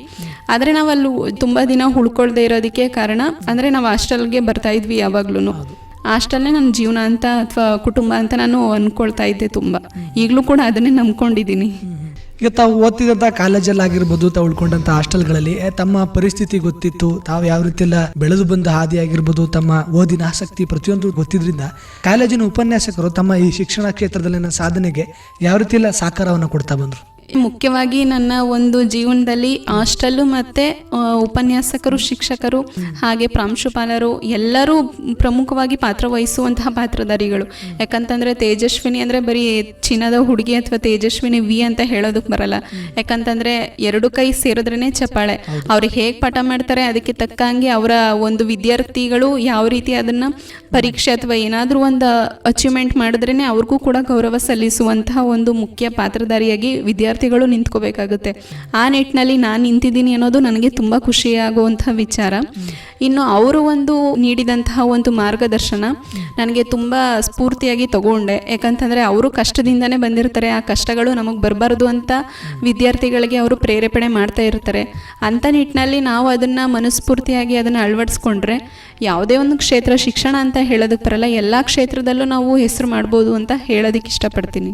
ಆದರೆ ನಾವು ಅಲ್ಲಿ ತುಂಬ ದಿನ ಉಳ್ಕೊಳ್ದೇ ಇರೋದಕ್ಕೆ ಕಾರಣ, ಅಂದರೆ ನಾವು ಹಾಸ್ಟೆಲ್ಗೆ ಬರ್ತಾ ಇದ್ವಿ ಯಾವಾಗ್ಲೂ ಹಾಸ್ಟೆಲ್ನೇ ನನ್ನ ಜೀವನ ಅಂತ ಅಥವಾ ಕುಟುಂಬ ಅಂತ ನಾನು ಅಂದ್ಕೊಳ್ತಾ ಇದ್ದೆ ತುಂಬ. ಈಗಲೂ ಕೂಡ ಅದನ್ನೇ ನಂಬ್ಕೊಂಡಿದ್ದೀನಿ ಈಗ ತಾವು ಓದ್ತಿದ್ದಂಥ ಕಾಲೇಜಲ್ಲಿ ಆಗಿರ್ಬೋದು, ತಾವು ಉಳ್ಕೊಂಡಂಥ ಹಾಸ್ಟೆಲ್ಗಳಲ್ಲಿ ತಮ್ಮ ಪರಿಸ್ಥಿತಿ ಗೊತ್ತಿತ್ತು, ತಾವು ಯಾವ ರೀತಿ ಎಲ್ಲ ಬೆಳೆದು ಬಂದ ಹಾದಿ ಆಗಿರ್ಬೋದು, ತಮ್ಮ ಓದಿನ ಆಸಕ್ತಿ ಪ್ರತಿಯೊಂದು ಗೊತ್ತಿದ್ರಿಂದ ಕಾಲೇಜಿನ ಉಪನ್ಯಾಸಕರು ತಮ್ಮ ಈ ಶಿಕ್ಷಣ ಕ್ಷೇತ್ರದಲ್ಲಿನ ಸಾಧನೆಗೆ ಯಾವ ರೀತಿ ಎಲ್ಲ ಸಹಕಾರವನ್ನು ಕೊಡ್ತಾ ಬಂದರು? ಮುಖ್ಯವಾಗಿ ನನ್ನ ಒಂದು ಜೀವನದಲ್ಲಿ ಹಾಸ್ಟೆಲ್ಲು ಮತ್ತು ಉಪನ್ಯಾಸಕರು, ಶಿಕ್ಷಕರು, ಹಾಗೆ ಪ್ರಾಂಶುಪಾಲರು ಎಲ್ಲರೂ ಪ್ರಮುಖವಾಗಿ ಪಾತ್ರ ವಹಿಸುವಂತಹ ಪಾತ್ರಧಾರಿಗಳು. ಯಾಕಂತಂದರೆ ತೇಜಸ್ವಿನಿ ಅಂದರೆ ಬರೀ ಚಿನ್ನದ ಹುಡುಗಿ ಅಥವಾ ತೇಜಸ್ವಿನಿ ವಿ ಅಂತ ಹೇಳೋದಕ್ಕೆ ಬರಲ್ಲ. ಯಾಕಂತಂದರೆ ಎರಡು ಕೈ ಸೇರಿದ್ರೇ ಚಪ್ಪಾಳೆ. ಅವ್ರಿಗೆ ಹೇಗೆ ಪಾಠ ಮಾಡ್ತಾರೆ ಅದಕ್ಕೆ ತಕ್ಕಂಗೆ ಅವರ ಒಂದು ವಿದ್ಯಾರ್ಥಿಗಳು ಯಾವ ರೀತಿ ಅದನ್ನು ಪರೀಕ್ಷೆ ಅಥವಾ ಏನಾದರೂ ಒಂದು ಅಚೀವ್ಮೆಂಟ್ ಮಾಡಿದ್ರೇ ಅವ್ರಿಗೂ ಕೂಡ ಗೌರವ ಸಲ್ಲಿಸುವಂತಹ ಒಂದು ಮುಖ್ಯ ಪಾತ್ರಧಾರಿಯಾಗಿ ವಿದ್ಯಾರ್ಥಿಗಳು ನಿಂತ್ಕೋಬೇಕಾಗುತ್ತೆ. ಆ ನಿಟ್ಟಿನಲ್ಲಿ ನಾನು ನಿಂತಿದ್ದೀನಿ ಅನ್ನೋದು ನನಗೆ ತುಂಬ ಖುಷಿಯಾಗುವಂಥ ವಿಚಾರ. ಇನ್ನು ಅವರು ಒಂದು ನೀಡಿದಂತಹ ಒಂದು ಮಾರ್ಗದರ್ಶನ ನನಗೆ ತುಂಬ ಸ್ಫೂರ್ತಿಯಾಗಿ ತಗೊಂಡೆ. ಯಾಕಂತಂದರೆ ಅವರು ಕಷ್ಟದಿಂದನೇ ಬಂದಿರ್ತಾರೆ. ಆ ಕಷ್ಟಗಳು ನಮಗೆ ಬರಬಾರ್ದು ಅಂತ ವಿದ್ಯಾರ್ಥಿಗಳಿಗೆ ಅವರು ಪ್ರೇರೇಪಣೆ ಮಾಡ್ತಾ ಇರ್ತಾರೆ. ಅಂಥ ನಿಟ್ಟಿನಲ್ಲಿ ನಾವು ಅದನ್ನು ಮನಸ್ಫೂರ್ತಿಯಾಗಿ ಅದನ್ನು ಅಳವಡಿಸ್ಕೊಂಡ್ರೆ ಯಾವುದೇ ಒಂದು ಕ್ಷೇತ್ರ ಶಿಕ್ಷಣ ಅಂತ ಹೇಳೋದಕ್ಕೆ ಬರಲ್ಲ. ಎಲ್ಲ ಕ್ಷೇತ್ರದಲ್ಲೂ ನಾವು ಹೆಸರು ಮಾಡ್ಬೋದು ಅಂತ ಹೇಳೋದಕ್ಕೆ ಇಷ್ಟಪಡ್ತೀನಿ.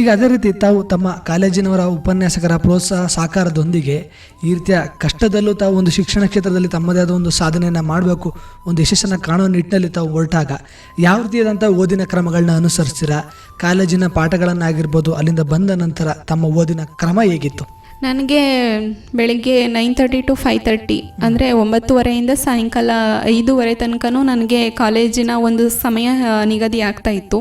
ಈಗ ಅದೇ ರೀತಿ ತಾವು ತಮ್ಮ ಕಾಲೇಜಿನವರ ಉಪನ್ಯಾಸಕರ ಪ್ರೋತ್ಸಾಹ ಸಾಕಾರದೊಂದಿಗೆ ಈ ರೀತಿಯ ಕಷ್ಟದಲ್ಲೂ ತಾವು ಒಂದು ಶಿಕ್ಷಣ ಕ್ಷೇತ್ರದಲ್ಲಿ ತಮ್ಮದೇ ಆದ ಒಂದು ಸಾಧನೆಯನ್ನು ಮಾಡಬೇಕು, ಒಂದು ಯಶಸ್ಸನ್ನು ಕಾಣೋ ನಿಟ್ಟಿನಲ್ಲಿ ತಾವು ಹೊರಟಾಗ ಯಾವ ರೀತಿಯಾದಂಥ ಓದಿನ ಕ್ರಮಗಳನ್ನ ಅನುಸರಿಸ್ತೀರಾ? ಕಾಲೇಜಿನ ಪಾಠಗಳನ್ನಾಗಿರ್ಬೋದು, ಅಲ್ಲಿಂದ ಬಂದ ನಂತರ ತಮ್ಮ ಓದಿನ ಕ್ರಮ ಹೇಗಿತ್ತು? ನನಗೆ ಬೆಳಿಗ್ಗೆ nine thirty to five thirty ಅಂದರೆ ಒಂಬತ್ತುವರೆಯಿಂದ ಸಾಯಂಕಾಲ ಐದೂವರೆ ತನಕನೂ ನನಗೆ ಕಾಲೇಜಿನ ಒಂದು ಸಮಯ ನಿಗದಿ ಆಗ್ತಾ ಇತ್ತು.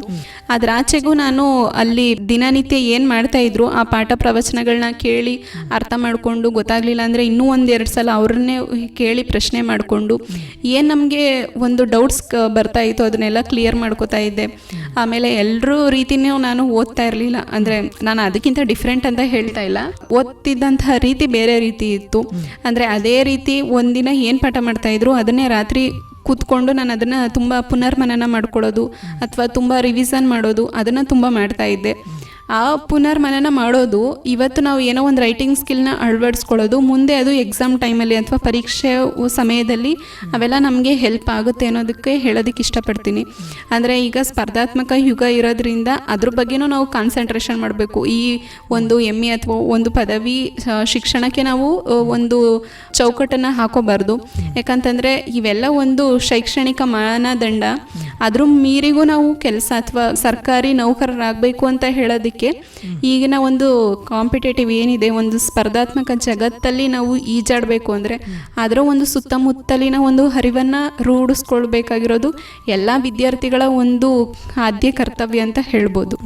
ಅದರಾಚೆಗೂ ನಾನು ಅಲ್ಲಿ ದಿನನಿತ್ಯ ಏನು ಮಾಡ್ತಾ ಇದ್ರು, ಆ ಪಾಠ ಪ್ರವಚನಗಳನ್ನ ಕೇಳಿ ಅರ್ಥ ಮಾಡಿಕೊಂಡು ಗೊತ್ತಾಗಲಿಲ್ಲ ಅಂದರೆ ಇನ್ನೂ ಒಂದೆರಡು ಸಲ ಅವ್ರನ್ನೇ ಕೇಳಿ ಪ್ರಶ್ನೆ ಮಾಡಿಕೊಂಡು ಏನು ನಮಗೆ ಒಂದು ಡೌಟ್ಸ್ ಬರ್ತಾ ಇತ್ತು ಅದನ್ನೆಲ್ಲ ಕ್ಲಿಯರ್ ಮಾಡ್ಕೋತಾ ಇದ್ದೆ. ಆಮೇಲೆ ಎಲ್ಲರೂ ರೀತಿನೂ ನಾನು ಓದ್ತಾ ಇರಲಿಲ್ಲ, ಅಂದರೆ ನಾನು ಅದಕ್ಕಿಂತ ಡಿಫ್ರೆಂಟ್ ಅಂತ ಹೇಳ್ತಾ ಇಲ್ಲ. ಓದ್ತಿದ್ದಂತಹ ರೀತಿ ಬೇರೆ ರೀತಿ ಇತ್ತು. ಅಂದರೆ ಅದೇ ರೀತಿ ಒಂದಿನ ಏನು ಪಾಠ ಮಾಡ್ತಾ ಇದ್ರು ಅದನ್ನೇ ರಾತ್ರಿ ಕೂತ್ಕೊಂಡು ನಾನು ಅದನ್ನು ತುಂಬ ಪುನರ್ಮನನ ಮಾಡ್ಕೊಳ್ಳೋದು ಅಥವಾ ತುಂಬ ರಿವಿಸನ್ ಮಾಡೋದು ಅದನ್ನು ತುಂಬ ಮಾಡ್ತಾ ಇದ್ದೆ. ಆ ಪುನರ್ಮನನ ಮಾಡೋದು ಇವತ್ತು ನಾವು ಏನೋ ಒಂದು ರೈಟಿಂಗ್ ಸ್ಕಿಲ್ನ ಅಳವಡಿಸ್ಕೊಳ್ಳೋದು, ಮುಂದೆ ಅದು ಎಕ್ಸಾಮ್ ಟೈಮಲ್ಲಿ ಅಥವಾ ಪರೀಕ್ಷೆ ಸಮಯದಲ್ಲಿ ಅವೆಲ್ಲ ನಮಗೆ ಹೆಲ್ಪ್ ಆಗುತ್ತೆ ಅನ್ನೋದಕ್ಕೆ ಹೇಳೋದಕ್ಕೆ ಇಷ್ಟಪಡ್ತೀನಿ. ಅಂದರೆ ಈಗ ಸ್ಪರ್ಧಾತ್ಮಕ ಯುಗ ಇರೋದ್ರಿಂದ ಅದ್ರ ಬಗ್ಗೆನೂ ನಾವು ಕಾನ್ಸಂಟ್ರೇಷನ್ ಮಾಡಬೇಕು. ಈ ಒಂದು ಎಂ ಎ ಅಥವಾ ಒಂದು ಪದವಿ ಶಿಕ್ಷಣಕ್ಕೆ ನಾವು ಒಂದು ಚೌಕಟ್ಟನ್ನು ಹಾಕೋಬಾರ್ದು. ಯಾಕಂತಂದರೆ ಇವೆಲ್ಲ ಒಂದು ಶೈಕ್ಷಣಿಕ ಮಾನದಂಡ. ಅದ್ರ ಮೀರಿಗೂ ನಾವು ಕೆಲಸ ಅಥವಾ ಸರ್ಕಾರಿ ನೌಕರರಾಗಬೇಕು ಅಂತ ಹೇಳೋದಕ್ಕೆ ಮಾಡೋದಕ್ಕೆ. ಈಗಿನ ಒಂದು ಕಾಂಪಿಟೇಟಿವ್ ಏನಿದೆ, ಒಂದು ಸ್ಪರ್ಧಾತ್ಮಕ ಜಗತ್ತಲ್ಲಿ ನಾವು ಈಜಾಡಬೇಕು ಅಂದರೆ ಅದರ ಒಂದು ಸುತ್ತಮುತ್ತಲಿನ ಒಂದು ಹರಿವನ್ನು ರೂಢಿಸ್ಕೊಳ್ಬೇಕಾಗಿರೋದು ಎಲ್ಲ ವಿದ್ಯಾರ್ಥಿಗಳ ಒಂದು ಆದ್ಯ ಕರ್ತವ್ಯ ಅಂತ ಹೇಳ್ಬೋದು.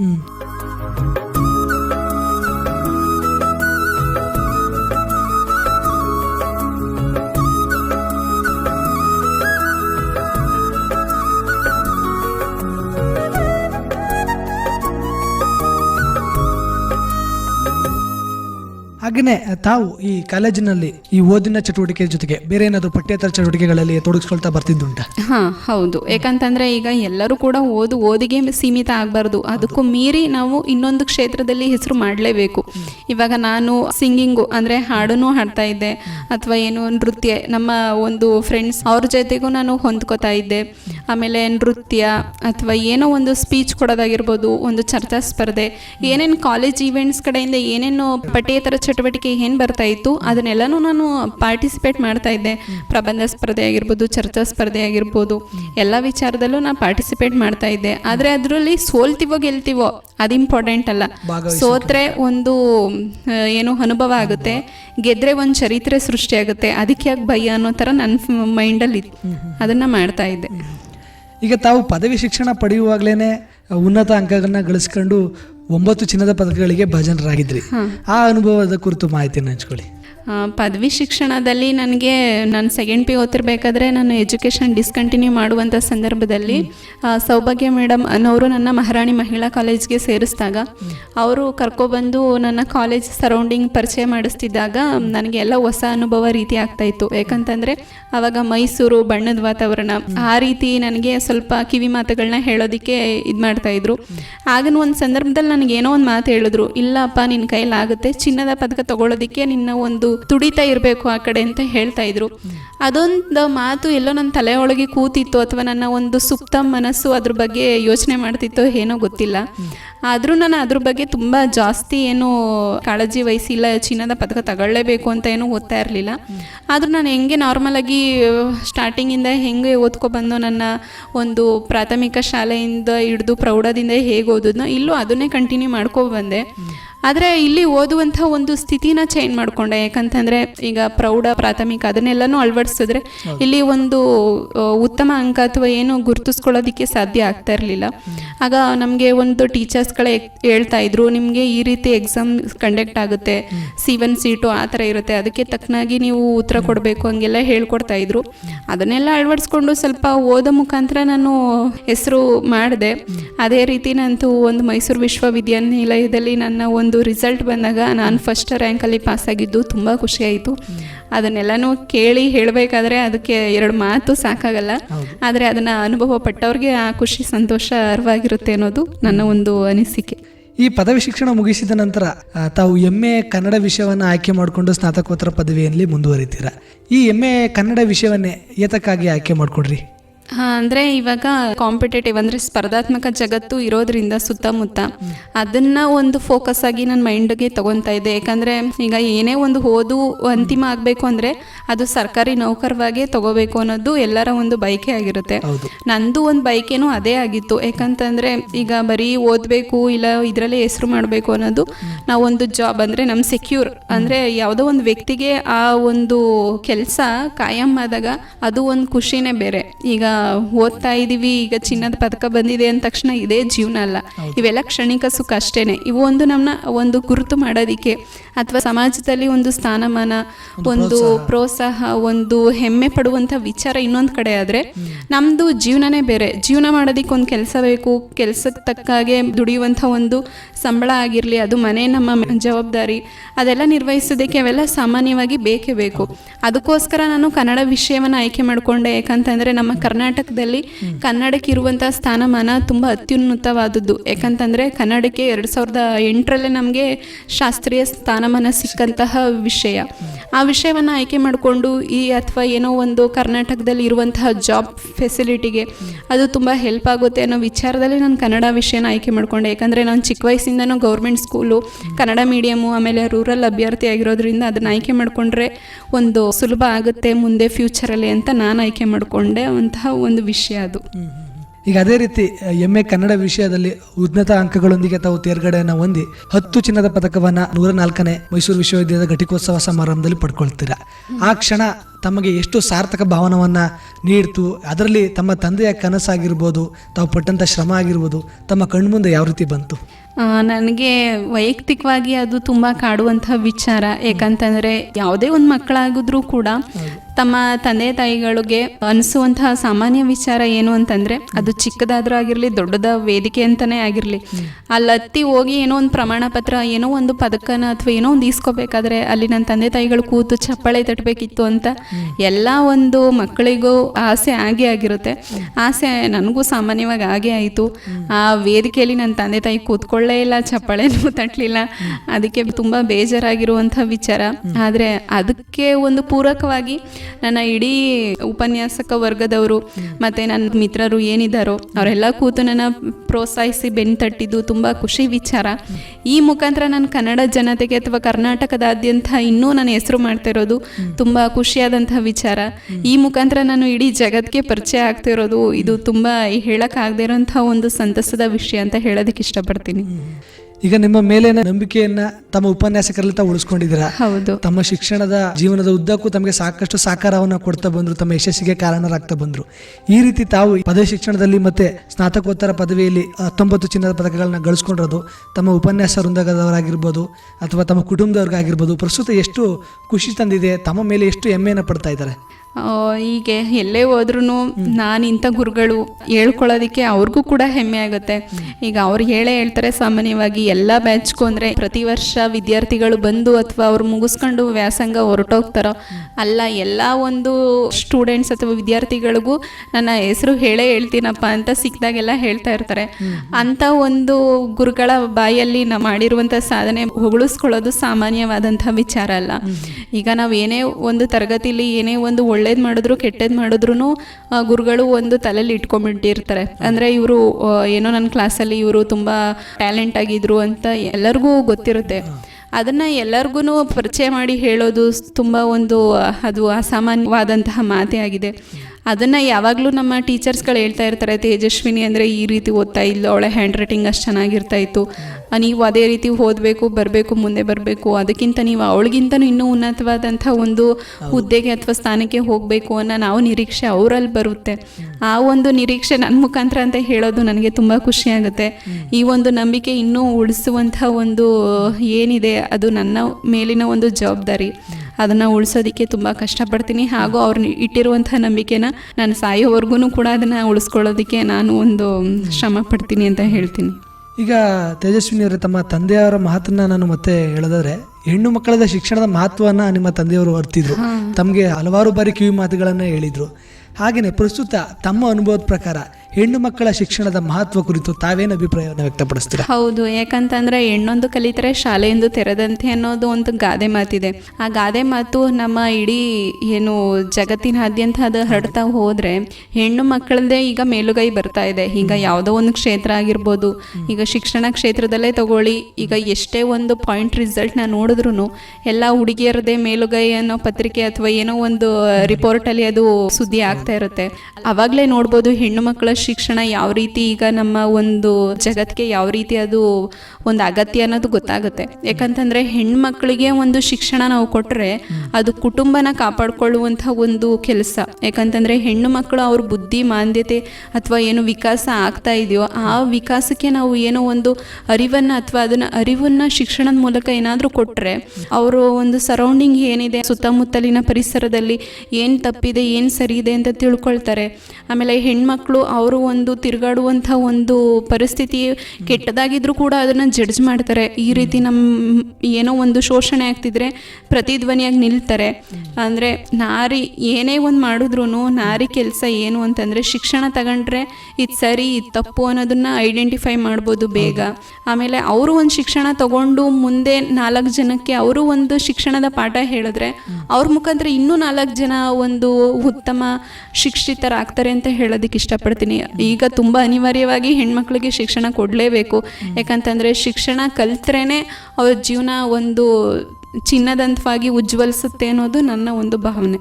ಹಾಗೆಯೇ ತಾವು ಈ ಕಾಲೇಜಿನಲ್ಲಿ ಈ ಓದಿನ ಚಟುವಟಿಕೆ ಜೊತೆಗೆ ಬೇರೆ ಏನಾದರೂ ಪಠ್ಯೇತರ ಚಟುವಟಿಕೆಗಳಲ್ಲಿ ತೊಡಗಿಸ್ಕೊಳ್ತಾ ಬರ್ತಿದ್ದುಂಟ? ಹಾ, ಹೌದು. ಯಾಕಂತಂದ್ರೆ ಈಗ ಎಲ್ಲರೂ ಕೂಡ ಓದು, ಓದಿಗೆ ಸೀಮಿತ ಆಗಬಾರ್ದು. ಅದಕ್ಕೂ ಮೀರಿ ನಾವು ಇನ್ನೊಂದು ಕ್ಷೇತ್ರದಲ್ಲಿ ಹೆಸರು ಮಾಡಲೇಬೇಕು. ಇವಾಗ ನಾನು ಸಿಂಗಿಂಗು, ಅಂದ್ರೆ ಹಾಡನ್ನು ಹಾಡ್ತಾ ಇದ್ದೆ. ಅಥವಾ ಏನು ನೃತ್ಯ, ನಮ್ಮ ಒಂದು ಫ್ರೆಂಡ್ಸ್ ಅವ್ರ ಜೊತೆಗೂ ನಾನು ಹೊಂದ್ಕೋತಾ ಇದ್ದೆ. ಆಮೇಲೆ ನೃತ್ಯ, ಅಥವಾ ಏನೋ ಒಂದು ಸ್ಪೀಚ್ ಕೊಡೋದಾಗಿರ್ಬೋದು, ಒಂದು ಚರ್ಚಾ ಸ್ಪರ್ಧೆ. ಏನೇನು ಕಾಲೇಜ್ ಈವೆಂಟ್ಸ್ ಕಡೆಯಿಂದ ಏನೇನು ಪಠ್ಯೇತರ ಚಟುವಟಿಕೆ ಏನು ಬರ್ತಾ ಇತ್ತು ಅದನ್ನೆಲ್ಲನೂ ನಾನು ಪಾರ್ಟಿಸಿಪೇಟ್ ಮಾಡ್ತಾ ಇದ್ದೆ. ಪ್ರಬಂಧ ಸ್ಪರ್ಧೆ ಆಗಿರ್ಬೋದು ಚರ್ಚಾ ಸ್ಪರ್ಧೆ ಆಗಿರ್ಬೋದು ಎಲ್ಲ ವಿಚಾರದಲ್ಲೂ ನಾನು ಪಾರ್ಟಿಸಿಪೇಟ್ ಮಾಡ್ತಾ ಇದ್ದೆ. ಆದರೆ ಅದರಲ್ಲಿ ಸೋಲ್ತಿವೋ ಗೆಲ್ತಿವೋ ಅದು ಇಂಪಾರ್ಟೆಂಟ್ ಅಲ್ಲ. ಸೋತ್ರೆ ಒಂದು ಏನು ಅನುಭವ ಆಗುತ್ತೆ ಗೆದ್ರೆ ಒಂದು ಚರಿತ್ರೆ ಸೃಷ್ಟಿಯಾಗುತ್ತೆ ಅದಕ್ಕೆ ಯಾಕೆ ಭಯ ಅನ್ನೋ ಥರ ನನ್ನ ಮೈಂಡಲ್ಲಿ ಅದನ್ನು ಮಾಡ್ತಾ ಇದ್ದೆ. ಈಗ ತಾವು ಪದವಿ ಶಿಕ್ಷಣ ಪಡೆಯುವಾಗಲೇ ಉನ್ನತ ಅಂಕಗಳನ್ನ ಗಳಿಸ್ಕೊಂಡು ಒಂಬತ್ತು ಚಿನ್ನದ ಪದಕಗಳಿಗೆ ಭಜನರಾಗಿದ್ರಿ. ಆ ಅನುಭವದ ಕುರಿತು ಮಾಹಿತಿಯನ್ನು ಹಂಚ್ಕೊಳ್ಳಿ. ಪದವಿ ಶಿಕ್ಷಣದಲ್ಲಿ ನನಗೆ ನಾನು ಸೆಕೆಂಡ್ ಪಿ ಓದ್ತಿರ್ಬೇಕಾದ್ರೆ ನಾನು ಎಜುಕೇಷನ್ ಡಿಸ್ಕಂಟಿನ್ಯೂ ಮಾಡುವಂಥ ಸಂದರ್ಭದಲ್ಲಿ ಸೌಭಾಗ್ಯ ಮೇಡಮ್ ಅನ್ನೋರು ನನ್ನ ಮಹಾರಾಣಿ ಮಹಿಳಾ ಕಾಲೇಜ್ಗೆ ಸೇರಿಸಿದಾಗ ಅವರು ಕರ್ಕೊಬಂದು ನನ್ನ ಕಾಲೇಜ್ ಸರೌಂಡಿಂಗ್ ಪರಿಚಯ ಮಾಡಿಸ್ತಿದ್ದಾಗ ನನಗೆ ಎಲ್ಲ ಹೊಸ ಅನುಭವ ರೀತಿ ಆಗ್ತಾ ಇತ್ತು. ಯಾಕಂತಂದರೆ ಆವಾಗ ಮೈಸೂರು ಬಣ್ಣದ ವಾತಾವರಣ ಆ ರೀತಿ ನನಗೆ ಸ್ವಲ್ಪ ಕಿವಿ ಮಾತುಗಳನ್ನ ಹೇಳೋದಕ್ಕೆ ಇದು ಮಾಡ್ತಾ ಇದ್ರು. ಆಗಿನ ಒಂದು ಸಂದರ್ಭದಲ್ಲಿ ನನಗೆ ಏನೋ ಒಂದು ಮಾತು ಹೇಳಿದ್ರು ಇಲ್ಲಪ್ಪ ನಿನ್ನ ಕೈಲಾಗುತ್ತೆ ಚಿನ್ನದ ಪದಕ ತಗೊಳ್ಳೋದಕ್ಕೆ ನಿನ್ನ ಒಂದು ತುಡಿತಾ ಇರಬೇಕು ಆ ಕಡೆ ಅಂತ ಹೇಳ್ತಾ ಇದ್ರು. ಅದೊಂದು ಮಾತು ಎಲ್ಲೋ ನನ್ನ ತಲೆ ಕೂತಿತ್ತು ಅಥವಾ ನನ್ನ ಒಂದು ಸುಪ್ತ ಮನಸ್ಸು ಅದ್ರ ಬಗ್ಗೆ ಯೋಚನೆ ಮಾಡ್ತಿತ್ತೋ ಏನೋ ಗೊತ್ತಿಲ್ಲ. ಆದರೂ ನಾನು ಅದ್ರ ಬಗ್ಗೆ ತುಂಬ ಜಾಸ್ತಿ ಏನು ಕಾಳಜಿ ವಹಿಸಿಲ್ಲ, ಚಿನ್ನದ ಪದಕ ತಗೊಳ್ಳೇಬೇಕು ಅಂತ ಏನೂ ಓದ್ತಾ ಇರಲಿಲ್ಲ. ಆದರೂ ನಾನು ಹೆಂಗೆ ನಾರ್ಮಲಾಗಿ ಸ್ಟಾರ್ಟಿಂಗಿಂದ ಹೆಂಗೆ ಓದ್ಕೊಬಂದು ನನ್ನ ಒಂದು ಪ್ರಾಥಮಿಕ ಶಾಲೆಯಿಂದ ಹಿಡಿದು ಪ್ರೌಢದಿಂದ ಹೇಗೆ ಓದಿದ್ನೋ ಇಲ್ಲೂ ಅದನ್ನೇ ಕಂಟಿನ್ಯೂ ಮಾಡ್ಕೊ ಬಂದೆ. ಆದರೆ ಇಲ್ಲಿ ಓದುವಂಥ ಒಂದು ಸ್ಥಿತಿನ ಚೇಂಜ್ ಮಾಡಿಕೊಂಡೆ. ಯಾಕಂತಂದರೆ ಈಗ ಪ್ರೌಢ ಪ್ರಾಥಮಿಕ ಅದನ್ನೆಲ್ಲನೂ ಅಳವಡಿಸಿದ್ರೆ ಇಲ್ಲಿ ಒಂದು ಉತ್ತಮ ಅಂಕ ಅಥವಾ ಏನು ಗುರುತಿಸ್ಕೊಳ್ಳೋದಕ್ಕೆ ಸಾಧ್ಯ ಆಗ್ತಾ ಇರಲಿಲ್ಲ. ಆಗ ನಮಗೆ ಒಂದು ಟೀಚರ್ಸ್ಗಳೇ ಹೇಳ್ತಾ ಇದ್ರು ನಿಮಗೆ ಈ ರೀತಿ ಎಕ್ಸಾಮ್ ಕಂಡಕ್ಟ್ ಆಗುತ್ತೆ. ಸಿ ಒನ್ ಸಿ ಟು ಆ ಥರ ಇರುತ್ತೆ. ಅದಕ್ಕೆ ತಕ್ಕನಾಗಿ ನೀವು ಉತ್ತರ ಕೊಡಬೇಕು ಹಂಗೆಲ್ಲ ಹೇಳ್ಕೊಡ್ತಾ ಇದ್ರು. ಅದನ್ನೆಲ್ಲ ಅಳವಡಿಸ್ಕೊಂಡು ಸ್ವಲ್ಪ ಓದೋ ಮುಖಾಂತರ ನಾನು ಹೆಸರು ಮಾಡಿದೆ. ಅದೇ ರೀತಿ ನಂತೂ ಒಂದು ಮೈಸೂರು ವಿಶ್ವವಿದ್ಯಾನಿಲಯದಲ್ಲಿ ನನ್ನ ಒಂದು ರಿಸಲ್ಟ್ ಬಂದಾಗ ನಾನು ಫಸ್ಟ್ ರ್ಯಾಂಕಲ್ಲಿ ಪಾಸಾಗಿದ್ದು ತುಂಬ ಖುಷಿಯಾಯಿತು ಅದನ್ನೆಲ್ಲನೂ ಕೇಳಿ ಹೇಳಬೇಕಾದ್ರೆ ಅದಕ್ಕೆ ಎರಡು ಮಾತು ಸಾಕಾಗಲ್ಲ. ಆದರೆ ಅದನ್ನು ಅನುಭವ ಪಟ್ಟವ್ರಿಗೆ ಆ ಖುಷಿ ಸಂತೋಷ ಅರ್ವಾಗಿರುತ್ತೆ ಅನ್ನೋದು ನನ್ನ ಒಂದು ಅನಿಸಿಕೆ. ಈ ಪದವಿ ಶಿಕ್ಷಣ ಮುಗಿಸಿದ ನಂತರ ತಾವು ಎಂ ಎ ಕನ್ನಡ ವಿಷಯವನ್ನು ಆಯ್ಕೆ ಮಾಡಿಕೊಂಡು ಸ್ನಾತಕೋತ್ತರ ಪದವಿಯಲ್ಲಿ ಮುಂದುವರಿತೀರಾ? ಈ ಎಂ ಎ ಕನ್ನಡ ವಿಷಯವನ್ನೇ ಏತಕ್ಕಾಗಿ ಆಯ್ಕೆ ಮಾಡ್ಕೊಂಡ್ರಿ? ಅಂದರೆ ಇವಾಗ ಕಾಂಪಿಟೇಟಿವ್ ಅಂದರೆ ಸ್ಪರ್ಧಾತ್ಮಕ ಜಗತ್ತು ಇರೋದ್ರಿಂದ ಸುತ್ತಮುತ್ತ ಅದನ್ನು ಒಂದು ಫೋಕಸ್ ಆಗಿ ನನ್ನ ಮೈಂಡ್ಗೆ ತಗೊಂತಾ ಇದ್ದೆ. ಯಾಕಂದರೆ ಈಗ ಏನೇ ಒಂದು ಓದು ಅಂತಿಮ ಆಗಬೇಕು ಅಂದರೆ ಅದು ಸರ್ಕಾರಿ ನೌಕರವಾಗೇ ತಗೋಬೇಕು ಅನ್ನೋದು ಎಲ್ಲರ ಒಂದು ಬಯಕೆ ಆಗಿರುತ್ತೆ. ನಂದು ಒಂದು ಬೈಕೇನು ಅದೇ ಆಗಿತ್ತು. ಯಾಕಂತಂದರೆ ಈಗ ಬರೀ ಓದಬೇಕು ಇಲ್ಲ ಇದರಲ್ಲೇ ಹೆಸರು ಮಾಡಬೇಕು ಅನ್ನೋದು ನಾವೊಂದು ಜಾಬ್ ಅಂದರೆ ನಮ್ಮ ಸೆಕ್ಯೂರ್ ಅಂದರೆ ಯಾವುದೋ ಒಂದು ವ್ಯಕ್ತಿಗೆ ಆ ಒಂದು ಕೆಲಸ ಕಾಯಂ ಆದಾಗ ಅದು ಒಂದು ಖುಷಿನೇ ಬೇರೆ. ಈಗ ಓದ್ತಾ ಇದ್ದೀವಿ ಈಗ ಚಿನ್ನದ ಪದಕ ಬಂದಿದೆ ಅಂದ ತಕ್ಷಣ ಇದೇ ಜೀವನ ಅಲ್ಲ. ಇವೆಲ್ಲ ಕ್ಷಣಿಕ ಸುಖ ಅಷ್ಟೇನೆ. ಇವು ಒಂದು ನಮ್ಮನ್ನ ಒಂದು ಗುರುತು ಮಾಡೋದಿಕ್ಕೆ ಅಥವಾ ಸಮಾಜದಲ್ಲಿ ಒಂದು ಸ್ಥಾನಮಾನ ಒಂದು ಪ್ರೋತ್ಸಾಹ. ಒಂದು ಹೆಮ್ಮೆ ಪಡುವಂಥ ವಿಚಾರ ಇನ್ನೊಂದು ಕಡೆ ಆದರೆ ನಮ್ಮದು ಜೀವನನೇ ಬೇರೆ. ಜೀವನ ಮಾಡೋದಕ್ಕೆ ಒಂದು ಕೆಲಸ ಬೇಕು ಕೆಲಸಕ್ಕೆ ತಕ್ಕಾಗೆ ದುಡಿಯುವಂಥ ಒಂದು ಸಂಬಳ ಆಗಿರಲಿ ಅದು ಮನೆ ನಮ್ಮ ಜವಾಬ್ದಾರಿ ಅದೆಲ್ಲ ನಿರ್ವಹಿಸೋದಕ್ಕೆ ಅವೆಲ್ಲ ಸಾಮಾನ್ಯವಾಗಿ ಬೇಕೇ ಬೇಕು. ಅದಕ್ಕೋಸ್ಕರ ನಾನು ಕನ್ನಡ ವಿಷಯವನ್ನು ಆಯ್ಕೆ ಮಾಡಿಕೊಂಡೆ. ಯಾಕಂತಂದರೆ ನಮ್ಮ ಕರ್ನಾಟಕದಲ್ಲಿ ಕನ್ನಡಕ್ಕೆ ಇರುವಂತಹ ಸ್ಥಾನಮಾನ ತುಂಬ ಅತ್ಯುನ್ನತವಾದದ್ದು. ಯಾಕಂತಂದ್ರೆ ಕನ್ನಡಕ್ಕೆ ಎರಡು ಸಾವಿರದ ಎಂಟರಲ್ಲೇ ನಮಗೆ ಶಾಸ್ತ್ರೀಯ ಸ್ಥಾನಮಾನ ಸಿಕ್ಕಂತಹ ವಿಷಯ. ಆ ವಿಷಯವನ್ನು ಆಯ್ಕೆ ಮಾಡಿಕೊಂಡು ಈ ಅಥವಾ ಏನೋ ಒಂದು ಕರ್ನಾಟಕದಲ್ಲಿ ಇರುವಂತಹ ಜಾಬ್ ಫೆಸಿಲಿಟಿಗೆ ಅದು ತುಂಬ ಹೆಲ್ಪ್ ಆಗುತ್ತೆ ಅನ್ನೋ ವಿಚಾರದಲ್ಲಿ ನಾನು ಕನ್ನಡ ವಿಷಯನ ಆಯ್ಕೆ ಮಾಡಿಕೊಂಡೆ. ಯಾಕಂದರೆ ನಾನು ಚಿಕ್ಕ ವಯಸ್ಸಿಂದನೂ ಗೌರ್ಮೆಂಟ್ ಸ್ಕೂಲು, ಕನ್ನಡ ಮೀಡಿಯಮು, ಆಮೇಲೆ ರೂರಲ್ ಅಭ್ಯರ್ಥಿ ಆಗಿರೋದ್ರಿಂದ ಅದನ್ನು ಆಯ್ಕೆ ಮಾಡಿಕೊಂಡ್ರೆ ಒಂದು ಸುಲಭ ಆಗುತ್ತೆ ಮುಂದೆ ಫ್ಯೂಚರಲ್ಲಿ ಅಂತ ನಾನು ಆಯ್ಕೆ ಮಾಡಿಕೊಂಡೆ. ಅಂತಹ ಒಂದು ವಿಷಯ ಅದು. ಈಗ ಅದೇ ರೀತಿ ಎಂ ಎ ಕನ್ನಡ ವಿಷಯದಲ್ಲಿ ಉನ್ನತ ಅಂಕಗಳೊಂದಿಗೆ ತಾವು ತೇರ್ಗಡೆಯನ್ನು ಹೊಂದಿ ಹತ್ತು ಚಿನ್ನದ ಪದಕವನ್ನ ನೂರ ನಾಲ್ಕನೇ ಮೈಸೂರು ವಿಶ್ವವಿದ್ಯಾಲಯದ ಘಟಿಕೋತ್ಸವ ಸಮಾರಂಭದಲ್ಲಿ ಪಡ್ಕೊಳ್ತೀರಾ. ಆ ಕ್ಷಣ ತಮಗೆ ಎಷ್ಟು ಸಾರ್ಥಕ ಭಾವನವನ್ನು ನೀಡ್ತು ಅದರಲ್ಲಿ ತಮ್ಮ ತಂದೆಯ ಕನಸಾಗಿರ್ಬೋದು ತಾವು ಪಟ್ಟಂಥ ಶ್ರಮ ಆಗಿರ್ಬೋದು ತಮ್ಮ ಕಣ್ಮುಂದೆ ಯಾವ ರೀತಿ ಬಂತು? ನನಗೆ ವೈಯಕ್ತಿಕವಾಗಿ ಅದು ತುಂಬ ಕಾಡುವಂತಹ ವಿಚಾರ. ಯಾಕಂತಂದರೆ ಯಾವುದೇ ಒಂದು ಮಕ್ಕಳಾಗಿದ್ರೂ ಕೂಡ ತಮ್ಮ ತಂದೆ ತಾಯಿಗಳಿಗೆ ಅನಿಸುವಂತಹ ಸಾಮಾನ್ಯ ವಿಚಾರ ಏನು ಅಂತಂದರೆ ಅದು ಚಿಕ್ಕದಾದರೂ ಆಗಿರಲಿ ದೊಡ್ಡದ ವೇದಿಕೆ ಅಂತಲೇ ಆಗಿರಲಿ ಅಲ್ಲಿ ಹತ್ತಿ ಹೋಗಿ ಏನೋ ಒಂದು ಪ್ರಮಾಣ ಪತ್ರ ಏನೋ ಒಂದು ಪದಕನ ಅಥವಾ ಏನೋ ಒಂದು ಇಸ್ಕೋಬೇಕಾದ್ರೆ ಅಲ್ಲಿ ನನ್ನ ತಂದೆ ತಾಯಿಗಳು ಕೂತು ಚಪ್ಪಾಳೆ ತಟ್ಟಬೇಕಿತ್ತು ಅಂತ ಎಲ್ಲ ಒಂದು ಮಕ್ಕಳಿಗೂ ಆಸೆ ಆಗೇ ಆಗಿರುತ್ತೆ. ಆಸೆ ನನಗೂ ಸಾಮಾನ್ಯವಾಗಿ ಆಗೇ ಆಯಿತು. ಆ ವೇದಿಕೆಯಲ್ಲಿ ನನ್ನ ತಂದೆ ತಾಯಿ ಕೂತ್ಕೊಳ್ಳೇ ಇಲ್ಲ, ಚಪ್ಪಾಳೆನೂ ತಟ್ಟಲಿಲ್ಲ ಅದಕ್ಕೆ ತುಂಬ ಬೇಜಾರಾಗಿರುವಂಥ ವಿಚಾರ. ಆದರೆ ಅದಕ್ಕೆ ಒಂದು ಪೂರಕವಾಗಿ ನನ್ನ ಇಡೀ ಉಪನ್ಯಾಸಕ ವರ್ಗದವರು ಮತ್ತು ನನ್ನ ಮಿತ್ರರು ಏನಿದ್ದಾರೋ ಅವರೆಲ್ಲ ಕೂತು ನನ್ನ ಪ್ರೋತ್ಸಾಹಿಸಿ ಬೆನ್ನು ತಟ್ಟಿದ್ದು ತುಂಬ ಖುಷಿ ವಿಚಾರ. ಈ ಮುಖಾಂತರ ನಾನು ಕನ್ನಡ ಜನತೆಗೆ ಅಥವಾ ಕರ್ನಾಟಕದಾದ್ಯಂತ ಇನ್ನೂ ನಾನು ಹೆಸರು ಮಾಡ್ತಾ ಇರೋದು ತುಂಬ ಖುಷಿಯಾದಂಥ ವಿಚಾರ. ಈ ಮುಖಾಂತರ ನಾನು ಇಡೀ ಜಗತ್ತಿಗೆ ಪರಿಚಯ ಆಗ್ತಿರೋದು ಇದು ತುಂಬ ಹೇಳೋಕ್ಕಾಗದೇ ಇರೋಂಥ ಒಂದು ಸಂತಸದ ವಿಷಯ ಅಂತ ಹೇಳೋದಕ್ಕೆ ಇಷ್ಟಪಡ್ತೀನಿ. ಈಗ ನಿಮ್ಮ ಮೇಲೆ ನಂಬಿಕೆಯನ್ನ ತಮ್ಮ ಉಪನ್ಯಾಸಕರಲ್ಲಿ ತಾವು ಉಳಿಸ್ಕೊಂಡಿದ್ದೀರಾ? ಹೌದು. ತಮ್ಮ ಶಿಕ್ಷಣದ ಜೀವನದ ಉದ್ದಕ್ಕೂ ತಮಗೆ ಸಾಕಷ್ಟು ಸಹಕಾರವನ್ನು ಕೊಡ್ತಾ ಬಂದ್ರು ತಮ್ಮ ಯಶಸ್ಸಿಗೆ ಕಾರಣರಾಗ್ತಾ ಬಂದ್ರು. ಈ ರೀತಿ ತಾವು ಪದವಿ ಶಿಕ್ಷಣದಲ್ಲಿ ಮತ್ತೆ ಸ್ನಾತಕೋತ್ತರ ಪದವಿಯಲ್ಲಿ ಹತ್ತೊಂಬತ್ತು ಚಿನ್ನದ ಪದಕಗಳನ್ನ ಗಳಿಸ್ಕೊಂಡಿರೋದು ತಮ್ಮ ಉಪನ್ಯಾಸ ವೃಂದಗದವರಾಗಿರ್ಬೋದು ಅಥವಾ ತಮ್ಮ ಕುಟುಂಬದವ್ರಿಗಾಗಿರ್ಬೋದು ಪ್ರಸ್ತುತ ಎಷ್ಟು ಖುಷಿ ತಂದಿದೆ ತಮ್ಮ ಮೇಲೆ ಎಷ್ಟು ಹೆಮ್ಮೆಯನ್ನು ಪಡ್ತಾ ಇದ್ದಾರೆ? ಹೀಗೆ ಎಲ್ಲೇ ಹೋದ್ರೂ ನಾನು ಇಂಥ ಗುರುಗಳು ಹೇಳ್ಕೊಳ್ಳೋದಕ್ಕೆ ಅವ್ರಿಗೂ ಕೂಡ ಹೆಮ್ಮೆ ಆಗುತ್ತೆ. ಈಗ ಅವ್ರು ಹೇಳೇ ಹೇಳ್ತಾರೆ ಸಾಮಾನ್ಯವಾಗಿ ಎಲ್ಲ ಬ್ಯಾಚ್ಗೂ ಅಂದರೆ ಪ್ರತಿ ವರ್ಷ ವಿದ್ಯಾರ್ಥಿಗಳು ಬಂದು ಅಥವಾ ಅವ್ರು ಮುಗಿಸ್ಕೊಂಡು ವ್ಯಾಸಂಗ ಹೊರಟೋಗ್ತಾರೋ, ಅಲ್ಲ ಎಲ್ಲ ಒಂದು ಸ್ಟೂಡೆಂಟ್ಸ್ ಅಥವಾ ವಿದ್ಯಾರ್ಥಿಗಳಿಗೂ ನನ್ನ ಹೆಸರು ಹೇಳೇ ಹೇಳ್ತೀನಪ್ಪ ಅಂತ ಸಿಕ್ಕಿದಾಗೆಲ್ಲ ಹೇಳ್ತಾ ಇರ್ತಾರೆ. ಅಂಥ ಒಂದು ಗುರುಗಳ ಬಾಯಲ್ಲಿ ನಾವು ಮಾಡಿರುವಂಥ ಸಾಧನೆ ಹೊಗಳಿಸ್ಕೊಳ್ಳೋದು ಸಾಮಾನ್ಯವಾದಂಥ ವಿಚಾರ ಅಲ್ಲ. ಈಗ ನಾವು ಏನೇ ಒಂದು ತರಗತಿಲಿ ಏನೇ ಒಂದು ಒಳ್ಳೇದು ಮಾಡಿದ್ರು ಕೆಟ್ಟದ್ದು ಮಾಡಿದ್ರು ಗುರುಗಳು ಒಂದು ತಲೆಯಲ್ಲಿ ಇಟ್ಕೊಂಡ್ಬಿಟ್ಟಿರ್ತಾರೆ. ಅಂದರೆ ಇವರು ಏನೋ ನನ್ನ ಕ್ಲಾಸಲ್ಲಿ ಇವರು ತುಂಬ ಟ್ಯಾಲೆಂಟ್ ಆಗಿದ್ರು ಅಂತ ಎಲ್ಲರಿಗೂ ಗೊತ್ತಿರುತ್ತೆ. ಅದನ್ನು ಎಲ್ಲರಿಗೂ ಪರಿಚಯ ಮಾಡಿ ಹೇಳೋದು ತುಂಬ ಒಂದು, ಅದು ಅಸಾಮಾನ್ಯವಾದಂತಹ ಮಾತೇ ಆಗಿದೆ. ಅದನ್ನು ಯಾವಾಗಲೂ ನಮ್ಮ ಟೀಚರ್ಸ್ಗಳು ಹೇಳ್ತಾ ಇರ್ತಾರೆ, ತೇಜಸ್ವಿನಿ ಅಂದರೆ ಈ ರೀತಿ ಓದ್ತಾ ಇಲ್ಲ ಅವಳ ಹ್ಯಾಂಡ್ ರೈಟಿಂಗ್ ಅಷ್ಟು ಚೆನ್ನಾಗಿರ್ತಾ ಇತ್ತು. ನೀವು ಅದೇ ರೀತಿ ಓದಬೇಕು ಬರಬೇಕು ಮುಂದೆ ಬರಬೇಕು ಅದಕ್ಕಿಂತ ನೀವು ಅವಳಿಗಿಂತನೂ ಇನ್ನೂ ಉನ್ನತವಾದಂಥ ಒಂದು ಹುದ್ದೆಗೆ ಅಥವಾ ಸ್ಥಾನಕ್ಕೆ ಹೋಗಬೇಕು ಅನ್ನೋ ನಾವು ನಿರೀಕ್ಷೆ ಅವರಲ್ಲಿ ಬರುತ್ತೆ. ಆ ಒಂದು ನಿರೀಕ್ಷೆ ನನ್ನ ಮುಖಾಂತರ ಅಂತ ಹೇಳೋದು ನನಗೆ ತುಂಬ ಖುಷಿಯಾಗುತ್ತೆ ಈ ಒಂದು ನಂಬಿಕೆ ಇನ್ನೂ ಉಳಿಸುವಂಥ ಒಂದು ಏನಿದೆ ಅದು ನನ್ನ ಮೇಲಿನ ಒಂದು ಜವಾಬ್ದಾರಿ. ಅದನ್ನು ಉಳಿಸೋದಕ್ಕೆ ತುಂಬ ಕಷ್ಟಪಡ್ತೀನಿ. ಹಾಗೂ ಅವ್ರನ್ನ ಇಟ್ಟಿರುವಂಥ ನಂಬಿಕೆನ ನಾನು ಸಾಯೋವರೆಗೂ ಕೂಡ ಅದನ್ನು ಉಳಿಸ್ಕೊಳ್ಳೋದಕ್ಕೆ ನಾನು ಒಂದು ಶ್ರಮ ಪಡ್ತೀನಿ ಅಂತ ಹೇಳ್ತೀನಿ. ಈಗ ತೇಜಸ್ವಿನಿ ಅವರೇ ತಮ್ಮ ತಂದೆಯವರ ಮಾತನ್ನ ನಾನು ಮತ್ತೆ ಹೇಳೋದಾದ್ರೆ ಹೆಣ್ಣು ಮಕ್ಕಳದ ಶಿಕ್ಷಣದ ಮಹತ್ವವನ್ನ ನಿಮ್ಮ ತಂದೆಯವರು ಅರ್ತಿದ್ರು. ತಮಗೆ ಹಲವಾರು ಬಾರಿ ಕಿವಿ ಮಾತುಗಳನ್ನ ಹೇಳಿದ್ರು. ಹಾಗೆಯೇ ಪ್ರಸ್ತುತ ತಮ್ಮ ಅನುಭವದ ಪ್ರಕಾರ ಹೆಣ್ಣು ಮಕ್ಕಳ ಶಿಕ್ಷಣದ ಮಹತ್ವ ಕುರಿತು ತಾವೇನು ಅಭಿಪ್ರಾಯವನ್ನು ವ್ಯಕ್ತಪಡಿಸ್ತೀರಾ? ಹೌದು ಯಾಕಂತಂದ್ರೆ ಹೆಣ್ಣೊಂದು ಕಲಿತರೆ ಶಾಲೆಯೊಂದು ತೆರೆದಂತೆ ಅನ್ನೋದು ಒಂದು ಗಾದೆ ಮಾತಿದೆ. ಆ ಗಾದೆ ಮಾತು ನಮ್ಮ ಇಡೀ ಏನು ಜಗತ್ತಿನಾದ್ಯಂತ ಅದು ಹರಡ್ತಾ ಹೋದ್ರೆ ಹೆಣ್ಣು ಮಕ್ಕಳದೇ ಈಗ ಮೇಲುಗೈ ಬರ್ತಾ ಇದೆ. ಈಗ ಯಾವುದೋ ಒಂದು ಕ್ಷೇತ್ರ ಆಗಿರ್ಬೋದು. ಈಗ ಶಿಕ್ಷಣ ಕ್ಷೇತ್ರದಲ್ಲೇ ತಗೊಳ್ಳಿ ಈಗ ಎಷ್ಟೇ ಒಂದು ಪಾಯಿಂಟ್ ರಿಸಲ್ಟ್ನ ನೋಡಿದ್ರು ಎಲ್ಲ ಹುಡುಗಿಯರದೇ ಮೇಲುಗೈ ಅನ್ನೋ ಪತ್ರಿಕೆ ಅಥವಾ ಏನೋ ಒಂದು ರಿಪೋರ್ಟಲ್ಲಿ ಅದು ಸುದ್ದಿ ಆಗ್ತಾ ಇರುತ್ತೆ. ಅವಾಗಲೇ ನೋಡ್ಬೋದು ಹೆಣ್ಣು ಮಕ್ಕಳ ಶಿಕ್ಷಣ ಯಾವ ರೀತಿ ಈಗ ನಮ್ಮ ಒಂದು ಜಗತ್ತಿಗೆ ಯಾವ ರೀತಿ ಅದು ಒಂದು ಅಗತ್ಯ ಅನ್ನೋದು ಗೊತ್ತಾಗುತ್ತೆ. ಯಾಕಂತಂದ್ರೆ ಹೆಣ್ಮಕ್ಳಿಗೆ ಒಂದು ಶಿಕ್ಷಣ ನಾವು ಕೊಟ್ಟರೆ ಅದು ಕುಟುಂಬನ ಕಾಪಾಡ್ಕೊಳ್ಳುವಂಥ ಒಂದು ಕೆಲಸ. ಯಾಕಂತಂದ್ರೆ ಹೆಣ್ಣು ಮಕ್ಕಳು ಅವ್ರ ಬುದ್ಧಿ, ಮಾಂದ್ಯತೆ ಅಥವಾ ಏನು ವಿಕಾಸ ಆಗ್ತಾ ಇದೆಯೋ ಆ ವಿಕಾಸಕ್ಕೆ ನಾವು ಏನೋ ಒಂದು ಅರಿವನ್ನು ಅಥವಾ ಅದನ್ನ ಅರಿವನ್ನ ಶಿಕ್ಷಣದ ಮೂಲಕ ಏನಾದರೂ ಕೊಟ್ಟರೆ ಅವರು ಒಂದು ಸರೌಂಡಿಂಗ್ ಏನಿದೆ, ಸುತ್ತಮುತ್ತಲಿನ ಪರಿಸರದಲ್ಲಿ ಏನು ತಪ್ಪಿದೆ, ಏನು ಸರಿ ಇದೆ ಅಂತ ತಿಳ್ಕೊಳ್ತಾರೆ. ಆಮೇಲೆ ಹೆಣ್ಮಕ್ಳು ಅವರು ಒಂದು ತಿರುಗಾಡುವಂಥ ಒಂದು ಪರಿಸ್ಥಿತಿ ಕೆಟ್ಟದಾಗಿದ್ರೂ ಕೂಡ ಅದನ್ನು ಜಡ್ಜ್ ಮಾಡ್ತಾರೆ. ಈ ರೀತಿ ನಮ್ಮ ಏನೋ ಒಂದು ಶೋಷಣೆ ಆಗ್ತಿದ್ರೆ ಪ್ರತಿಧ್ವನಿಯಾಗಿ ನಿಲ್ತಾರೆ. ಅಂದರೆ ನಾರಿ ಏನೇ ಒಂದು ಮಾಡಿದ್ರು ನಾರಿ ಕೆಲಸ ಏನು ಅಂತಂದರೆ ಶಿಕ್ಷಣ ತಗೊಂಡ್ರೆ ಇದು ಸರಿ ಇದು ತಪ್ಪು ಅನ್ನೋದನ್ನು ಐಡೆಂಟಿಫೈ ಮಾಡ್ಬೋದು ಬೇಗ. ಆಮೇಲೆ ಅವರು ಒಂದು ಶಿಕ್ಷಣ ತಗೊಂಡು ಮುಂದೆ ನಾಲ್ಕು ಜನಕ್ಕೆ ಅವರು ಒಂದು ಶಿಕ್ಷಣದ ಪಾಠ ಹೇಳಿದ್ರೆ ಅವ್ರ ಮುಖಾಂತರ ಇನ್ನೂ ನಾಲ್ಕು ಜನ ಒಂದು ಉತ್ತಮ ಶಿಕ್ಷಿತರಾಗ್ತಾರೆ ಅಂತ ಹೇಳೋದಕ್ಕೆ ಇಷ್ಟಪಡ್ತೀನಿ. ಈಗ ತುಂಬ ಅನಿವಾರ್ಯವಾಗಿ ಹೆಣ್ಮಕ್ಳಿಗೆ ಶಿಕ್ಷಣ ಕೊಡಲೇಬೇಕು. ಯಾಕಂತಂದರೆ ಶಿಕ್ಷಣ ಕಲ್ತ್ರೇ ಅವ್ರ ಜೀವನ ಒಂದು ಚಿನ್ನದಂತವಾಗಿ ಉಜ್ವಲಿಸುತ್ತೆ ಅನ್ನೋದು ನನ್ನ ಒಂದು ಭಾವನೆ.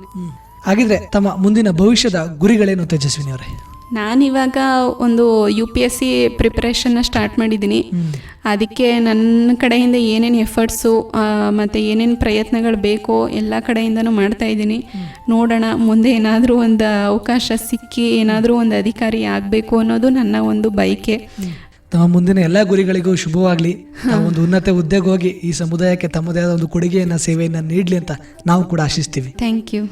ಹಾಗಿದ್ರೆ ತಮ್ಮ ಮುಂದಿನ ಭವಿಷ್ಯದ ಗುರಿಗಳೇನು ತೇಜಸ್ವಿನಿ ಅವರೇ ನಾನಿವಾಗ ಒಂದು ಯು ಪಿ ಎಸ್ ಸಿ ಪ್ರಿಪ್ರೇಷನ್ನ ಸ್ಟಾರ್ಟ್ ಮಾಡಿದ್ದೀನಿ. ಅದಕ್ಕೆ ನನ್ನ ಕಡೆಯಿಂದ ಏನೇನು ಎಫರ್ಟ್ಸು ಮತ್ತು ಏನೇನು ಪ್ರಯತ್ನಗಳು ಬೇಕೋ ಎಲ್ಲ ಕಡೆಯಿಂದನೂ ಮಾಡ್ತಾ ಇದ್ದೀನಿ. ನೋಡೋಣ ಮುಂದೆ ಏನಾದರೂ ಒಂದು ಅವಕಾಶ ಸಿಕ್ಕಿ ಏನಾದರೂ ಒಂದು ಅಧಿಕಾರಿ ಆಗಬೇಕು ಅನ್ನೋದು ನನ್ನ ಒಂದು ಬಯಕೆ. ತಮ್ಮ ಮುಂದಿನ ಎಲ್ಲ ಗುರಿಗಳಿಗೂ ಶುಭವಾಗಲಿ. ಒಂದು ಉನ್ನತ ಹುದ್ದೆಗೆ ಹೋಗಿ ಈ ಸಮುದಾಯಕ್ಕೆ ತಮ್ಮದೇ ಆದ ಒಂದು ಕೊಡುಗೆಯನ್ನು ಸೇವೆಯನ್ನು ನೀಡಲಿ ಅಂತ ನಾವು ಕೂಡ ಆಶಿಸ್ತೀವಿ. ಥ್ಯಾಂಕ್ ಯು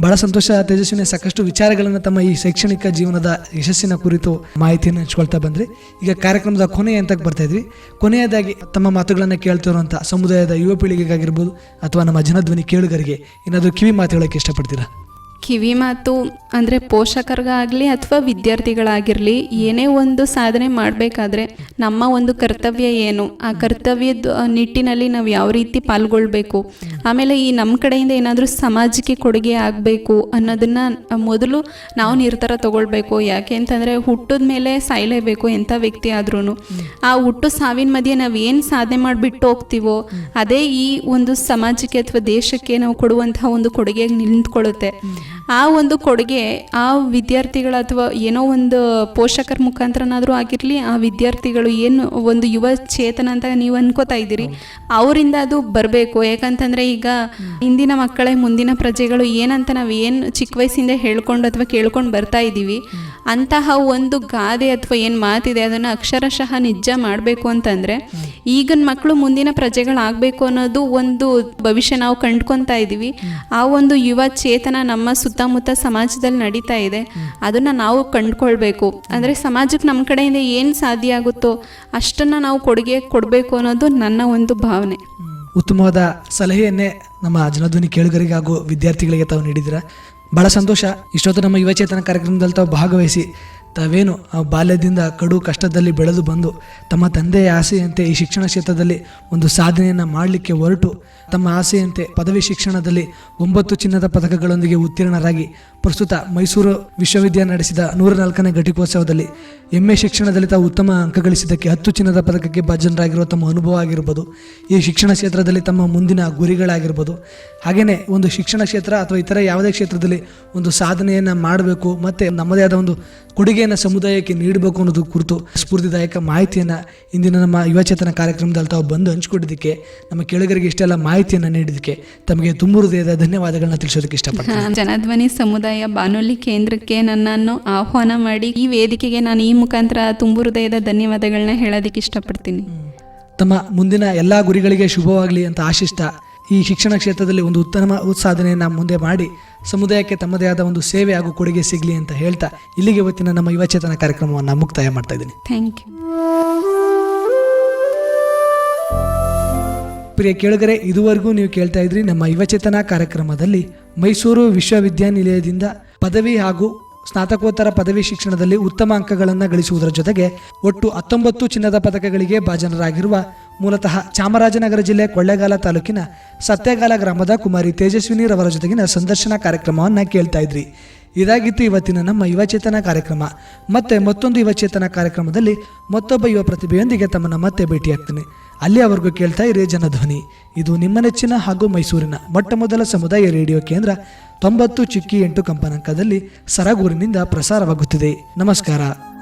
ಬಹಳ ಸಂತೋಷ, ತೇಜಸ್ವಿನಿ. ಸಾಕಷ್ಟು ವಿಚಾರಗಳನ್ನು ತಮ್ಮ ಈ ಶೈಕ್ಷಣಿಕ ಜೀವನದ ಯಶಸ್ಸಿನ ಕುರಿತು ಮಾಹಿತಿಯನ್ನು ಹಂಚ್ಕೊಳ್ತಾ ಬಂದ್ರಿ. ಈಗ ಕಾರ್ಯಕ್ರಮದ ಕೊನೆಯ ಅಂತ ಬರ್ತಾ ಇದ್ವಿ. ಕೊನೆಯದಾಗಿ ತಮ್ಮ ಮಾತುಗಳನ್ನು ಕೇಳ್ತಿರುವಂಥ ಸಮುದಾಯದ ಯುವ ಪೀಳಿಗೆಗಾಗಿರ್ಬೋದು ಅಥವಾ ನಮ್ಮ ಜನಧ್ವನಿ ಕೇಳುಗರಿಗೆ ಏನಾದರೂ ಕಿವಿ ಮಾತು ಹೇಳೋಕ್ಕೆ ಇಷ್ಟಪಡ್ತೀರಾ? ಕಿವಿ ಮಾತು ಅಂದರೆ ಪೋಷಕರಿಗಾಗಲಿ ಅಥವಾ ವಿದ್ಯಾರ್ಥಿಗಳಾಗಿರಲಿ, ಏನೇ ಒಂದು ಸಾಧನೆ ಮಾಡಬೇಕಾದ್ರೆ ನಮ್ಮ ಒಂದು ಕರ್ತವ್ಯ ಏನು? ಆ ಕರ್ತವ್ಯದ ನಿಟ್ಟಿನಲ್ಲಿ ನಾವು ಯಾವ ರೀತಿ ಪಾಲ್ಗೊಳ್ಬೇಕು? ಆಮೇಲೆ ಈ ನಮ್ಮ ಕಡೆಯಿಂದ ಏನಾದರೂ ಸಮಾಜಕ್ಕೆ ಕೊಡುಗೆ ಆಗಬೇಕು ಅನ್ನೋದನ್ನು ಮೊದಲು ನಾವು ನಿರ್ಧಾರ ತಗೊಳ್ಬೇಕು. ಯಾಕೆ ಅಂತಂದರೆ ಹುಟ್ಟಿದ ಮೇಲೆ ಸಾಯಲೇಬೇಕು ಎಂಥ ವ್ಯಕ್ತಿ ಆದ್ರೂ ಆ ಹುಟ್ಟು ಸಾವಿನ ಮಧ್ಯೆ ನಾವು ಏನು ಸಾಧನೆ ಮಾಡಿಬಿಟ್ಟು ಹೋಗ್ತೀವೋ, ಅದೇ ಈ ಒಂದು ಸಮಾಜಕ್ಕೆ ಅಥವಾ ದೇಶಕ್ಕೆ ನಾವು ಕೊಡುವಂತಹ ಒಂದು ಕೊಡುಗೆಗೆ ನಿಂತ್ಕೊಳ್ಳುತ್ತೆ. ಆ ಒಂದು ಕೊಡುಗೆ ಆ ವಿದ್ಯಾರ್ಥಿಗಳ ಅಥವಾ ಏನೋ ಒಂದು ಪೋಷಕರ ಮುಖಾಂತರನಾದರೂ ಆಗಿರಲಿ, ಆ ವಿದ್ಯಾರ್ಥಿಗಳು ಏನು ಒಂದು ಯುವ ಚೇತನ ಅಂತ ನೀವು ಅನ್ಕೋತಾ ಇದ್ದೀರಿ, ಅವರಿಂದ ಅದು ಬರಬೇಕು. ಯಾಕಂತಂದರೆ ಈಗ ಇಂದಿನ ಮಕ್ಕಳೇ ಮುಂದಿನ ಪ್ರಜೆಗಳು ಏನಂತ ನಾವು ಏನು ಚಿಕ್ಕ ವಯಸ್ಸಿಂದ ಹೇಳ್ಕೊಂಡು ಅಥವಾ ಕೇಳ್ಕೊಂಡು ಬರ್ತಾ ಇದ್ದೀವಿ ಅಂತಹ ಒಂದು ಗಾದೆ ಅಥವಾ ಏನು ಮಾತಿದೆ, ಅದನ್ನು ಅಕ್ಷರಶಃ ನಿಜ ಮಾಡಬೇಕು ಅಂತಂದರೆ, ಈಗಿನ ಮಕ್ಕಳು ಮುಂದಿನ ಪ್ರಜೆಗಳಾಗಬೇಕು ಅನ್ನೋದು ಒಂದು ಭವಿಷ್ಯ ನಾವು ಕಂಡ್ಕೊತಾ ಇದ್ದೀವಿ ಆ ಒಂದು ಯುವ ಚೇತನ ನಮ್ಮ ಸುತ್ತಮುತ್ತ ಸಮಾಜದಲ್ಲಿ ನಡೀತಾ ಇದೆ. ಅದನ್ನು ನಾವು ಕಂಡ್ಕೊಳ್ಬೇಕು. ಅಂದರೆ ಸಮಾಜಕ್ಕೆ ನಮ್ಮ ಕಡೆಯಿಂದ ಏನು ಸಾಧ್ಯ ಆಗುತ್ತೋ ಅಷ್ಟನ್ನು ನಾವು ಕೊಡುಗೆ ಕೊಡಬೇಕು ಅನ್ನೋದು ನನ್ನ ಒಂದು ಭಾವನೆ. ಉತ್ತಮವಾದ ಸಲಹೆಯನ್ನೇ ನಮ್ಮ ಜನಧ್ವನಿ ಕೇಳುಗರಿಗೆ ಹಾಗೂ ವಿದ್ಯಾರ್ಥಿಗಳಿಗೆ ತಾವು ನೀಡಿದ್ದೀರಾ? ಬಹಳ ಸಂತೋಷ. ಇಷ್ಟೊತ್ತು ನಮ್ಮ ಯುವಚೇತನ ಕಾರ್ಯಕ್ರಮದಲ್ಲಿ ತಾವು ಭಾಗವಹಿಸಿ ತಾವೇನು ಆ ಬಾಲ್ಯದಿಂದ ಕಡು ಕಷ್ಟದಲ್ಲಿ ಬೆಳೆದು ಬಂದು ತಮ್ಮ ತಂದೆಯ ಆಸೆಯಂತೆ ಈ ಶಿಕ್ಷಣ ಕ್ಷೇತ್ರದಲ್ಲಿ ಒಂದು ಸಾಧನೆಯನ್ನು ಮಾಡಲಿಕ್ಕೆ ಹೊರಟು, ತಮ್ಮ ಆಸೆಯಂತೆ ಪದವಿ ಶಿಕ್ಷಣದಲ್ಲಿ ಒಂಬತ್ತು ಚಿನ್ನದ ಪದಕಗಳೊಂದಿಗೆ ಉತ್ತೀರ್ಣರಾಗಿ ಪ್ರಸ್ತುತ ಮೈಸೂರು ವಿಶ್ವವಿದ್ಯಾಲಯ ನಡೆಸಿದ ನೂರ ನಾಲ್ಕನೇ ಘಟಿಕೋತ್ಸವದಲ್ಲಿ ಎಂ ಎ ಶಿಕ್ಷಣದಲ್ಲಿ ತಾವು ಉತ್ತಮ ಅಂಕ ಗಳಿಸಿದ್ದಕ್ಕೆ ಹತ್ತು ಚಿನ್ನದ ಪದಕಕ್ಕೆ ಭಾಜನರಾಗಿರುವ ತಮ್ಮ ಅನುಭವ ಆಗಿರ್ಬೋದು, ಈ ಶಿಕ್ಷಣ ಕ್ಷೇತ್ರದಲ್ಲಿ ತಮ್ಮ ಮುಂದಿನ ಗುರಿಗಳಾಗಿರ್ಬೋದು. ಹಾಗೆಯೇ ಒಂದು ಶಿಕ್ಷಣ ಕ್ಷೇತ್ರ ಅಥವಾ ಇತರ ಯಾವುದೇ ಕ್ಷೇತ್ರದಲ್ಲಿ ಒಂದು ಸಾಧನೆಯನ್ನು ಮಾಡಬೇಕು, ಮತ್ತು ನಮ್ಮದೇ ಆದ ಒಂದು ಕೊಡುಗೆಯನ್ನು ಸಮುದಾಯಕ್ಕೆ ನೀಡಬೇಕು ಅನ್ನೋದು ಕುರಿತು ಸ್ಫೂರ್ತಿದಾಯಕ ಮಾಹಿತಿಯನ್ನು ಇಂದಿನ ನಮ್ಮ ಯುವಚೇತನ ಕಾರ್ಯಕ್ರಮದಲ್ಲಿ ತಾವು ಬಂದು ಹಂಚಿಕೊಂಡಿದ್ದಕ್ಕೆ ನಮ್ಮ ಕೇಳುಗರಿಗೆ ಇಷ್ಟೆಲ್ಲ ಮಾಹಿತಿಯನ್ನು ನೀಡಿದ್ದಕ್ಕೆ ತಮಗೆ ತುಂಬ ಹೃದಯದ ಧನ್ಯವಾದಗಳನ್ನ ತಿಳಿಸೋದಕ್ಕೆ ಇಷ್ಟಪಡ್ತೀನಿ. ಜನಧ್ವನಿ ಸಮುದಾಯ ಬಾನುಲಿ ಕೇಂದ್ರಕ್ಕೆ ನನ್ನನ್ನು ಆಹ್ವಾನ ಮಾಡಿ ಈ ವೇದಿಕೆಗೆ ನಾನು ಈ ಮುಖಾಂತರ ತುಂಬು ಹೃದಯದ ಧನ್ಯವಾದಗಳನ್ನ ಹೇಳೋದಕ್ಕೆ ಇಷ್ಟಪಡ್ತೀನಿ. ತಮ್ಮ ಮುಂದಿನ ಎಲ್ಲ ಗುರಿಗಳಿಗೆ ಶುಭವಾಗಲಿ ಅಂತ ಆಶಿಸ್ತಾ ಈ ಶಿಕ್ಷಣ ಕ್ಷೇತ್ರದಲ್ಲಿ ಒಂದು ಉತ್ತಮ ಸಾಧನೆಯನ್ನು ಮುಂದೆ ಮಾಡಿ ಸಮುದಾಯಕ್ಕೆ ತಮ್ಮದೇ ಆದ ಒಂದು ಸೇವೆ ಹಾಗೂ ಕೊಡುಗೆ ಸಿಗಲಿ ಅಂತ ಹೇಳ್ತಾ ಇಲ್ಲಿಗೆ ಇವತ್ತಿನ ನಮ್ಮ ಯುವಚೇತನ ಕಾರ್ಯಕ್ರಮವನ್ನು ಮುಕ್ತಾಯ ಮಾಡ್ತಾ ಇದ್ದೀನಿ. ಥ್ಯಾಂಕ್ ಯು ಪ್ರಿಯ ಕೇಳುಗರೆ ಇದುವರೆಗೂ ನೀವು ಕೇಳ್ತಾ ಇದ್ರಿ ನಮ್ಮ ಯುವಚೇತನ ಕಾರ್ಯಕ್ರಮದಲ್ಲಿ ಮೈಸೂರು ವಿಶ್ವವಿದ್ಯಾನಿಲಯದಿಂದ ಪದವಿ ಹಾಗೂ ಸ್ನಾತಕೋತ್ತರ ಪದವಿ ಶಿಕ್ಷಣದಲ್ಲಿ ಉತ್ತಮ ಅಂಕಗಳನ್ನು ಗಳಿಸುವುದರ ಜೊತೆಗೆ ಒಟ್ಟು ಹತ್ತೊಂಬತ್ತು ಚಿನ್ನದ ಪದಕಗಳಿಗೆ ಭಾಜನರಾಗಿರುವ ಮೂಲತಃ ಚಾಮರಾಜನಗರ ಜಿಲ್ಲೆ ಕೊಳ್ಳೇಗಾಲ ತಾಲೂಕಿನ ಸತ್ಯಗಾಲ ಗ್ರಾಮದ ಕುಮಾರಿ ತೇಜಸ್ವಿನಿ ರವರ ಜೊತೆಗಿನ ಸಂದರ್ಶನ ಕಾರ್ಯಕ್ರಮವನ್ನು ಕೇಳ್ತಾ ಇದ್ರಿ. ಇದಾಗಿತ್ತು ಇವತ್ತಿನ ನಮ್ಮ ಯುವಚೇತನ ಕಾರ್ಯಕ್ರಮ. ಮತ್ತೆ ಮತ್ತೊಂದು ಯುವಚೇತನ ಕಾರ್ಯಕ್ರಮದಲ್ಲಿ ಮತ್ತೊಬ್ಬ ಯುವ ಪ್ರತಿಭೆಯೊಂದಿಗೆ ತಮ್ಮನ್ನು ಮತ್ತೆ ಭೇಟಿಯಾಗ್ತೀನಿ. ಅಲ್ಲಿಯವರೆಗೂ ಕೇಳ್ತಾ ಇರಿ ಜನಧ್ವನಿ ಇದು ನಿಮ್ಮ ನೆಚ್ಚಿನ ಹಾಗೂ ಮೈಸೂರಿನ ಮೊಟ್ಟ ಮೊದಲ ಸಮುದಾಯ ರೇಡಿಯೋ ಕೇಂದ್ರ ತೊಂಬತ್ತು ಚಿಕ್ಕಿ ಎಂಟು ಕಂಪನಾಂಕದಲ್ಲಿ ಸರಗೂರಿನಿಂದ ಪ್ರಸಾರವಾಗುತ್ತಿದೆ. ನಮಸ್ಕಾರ.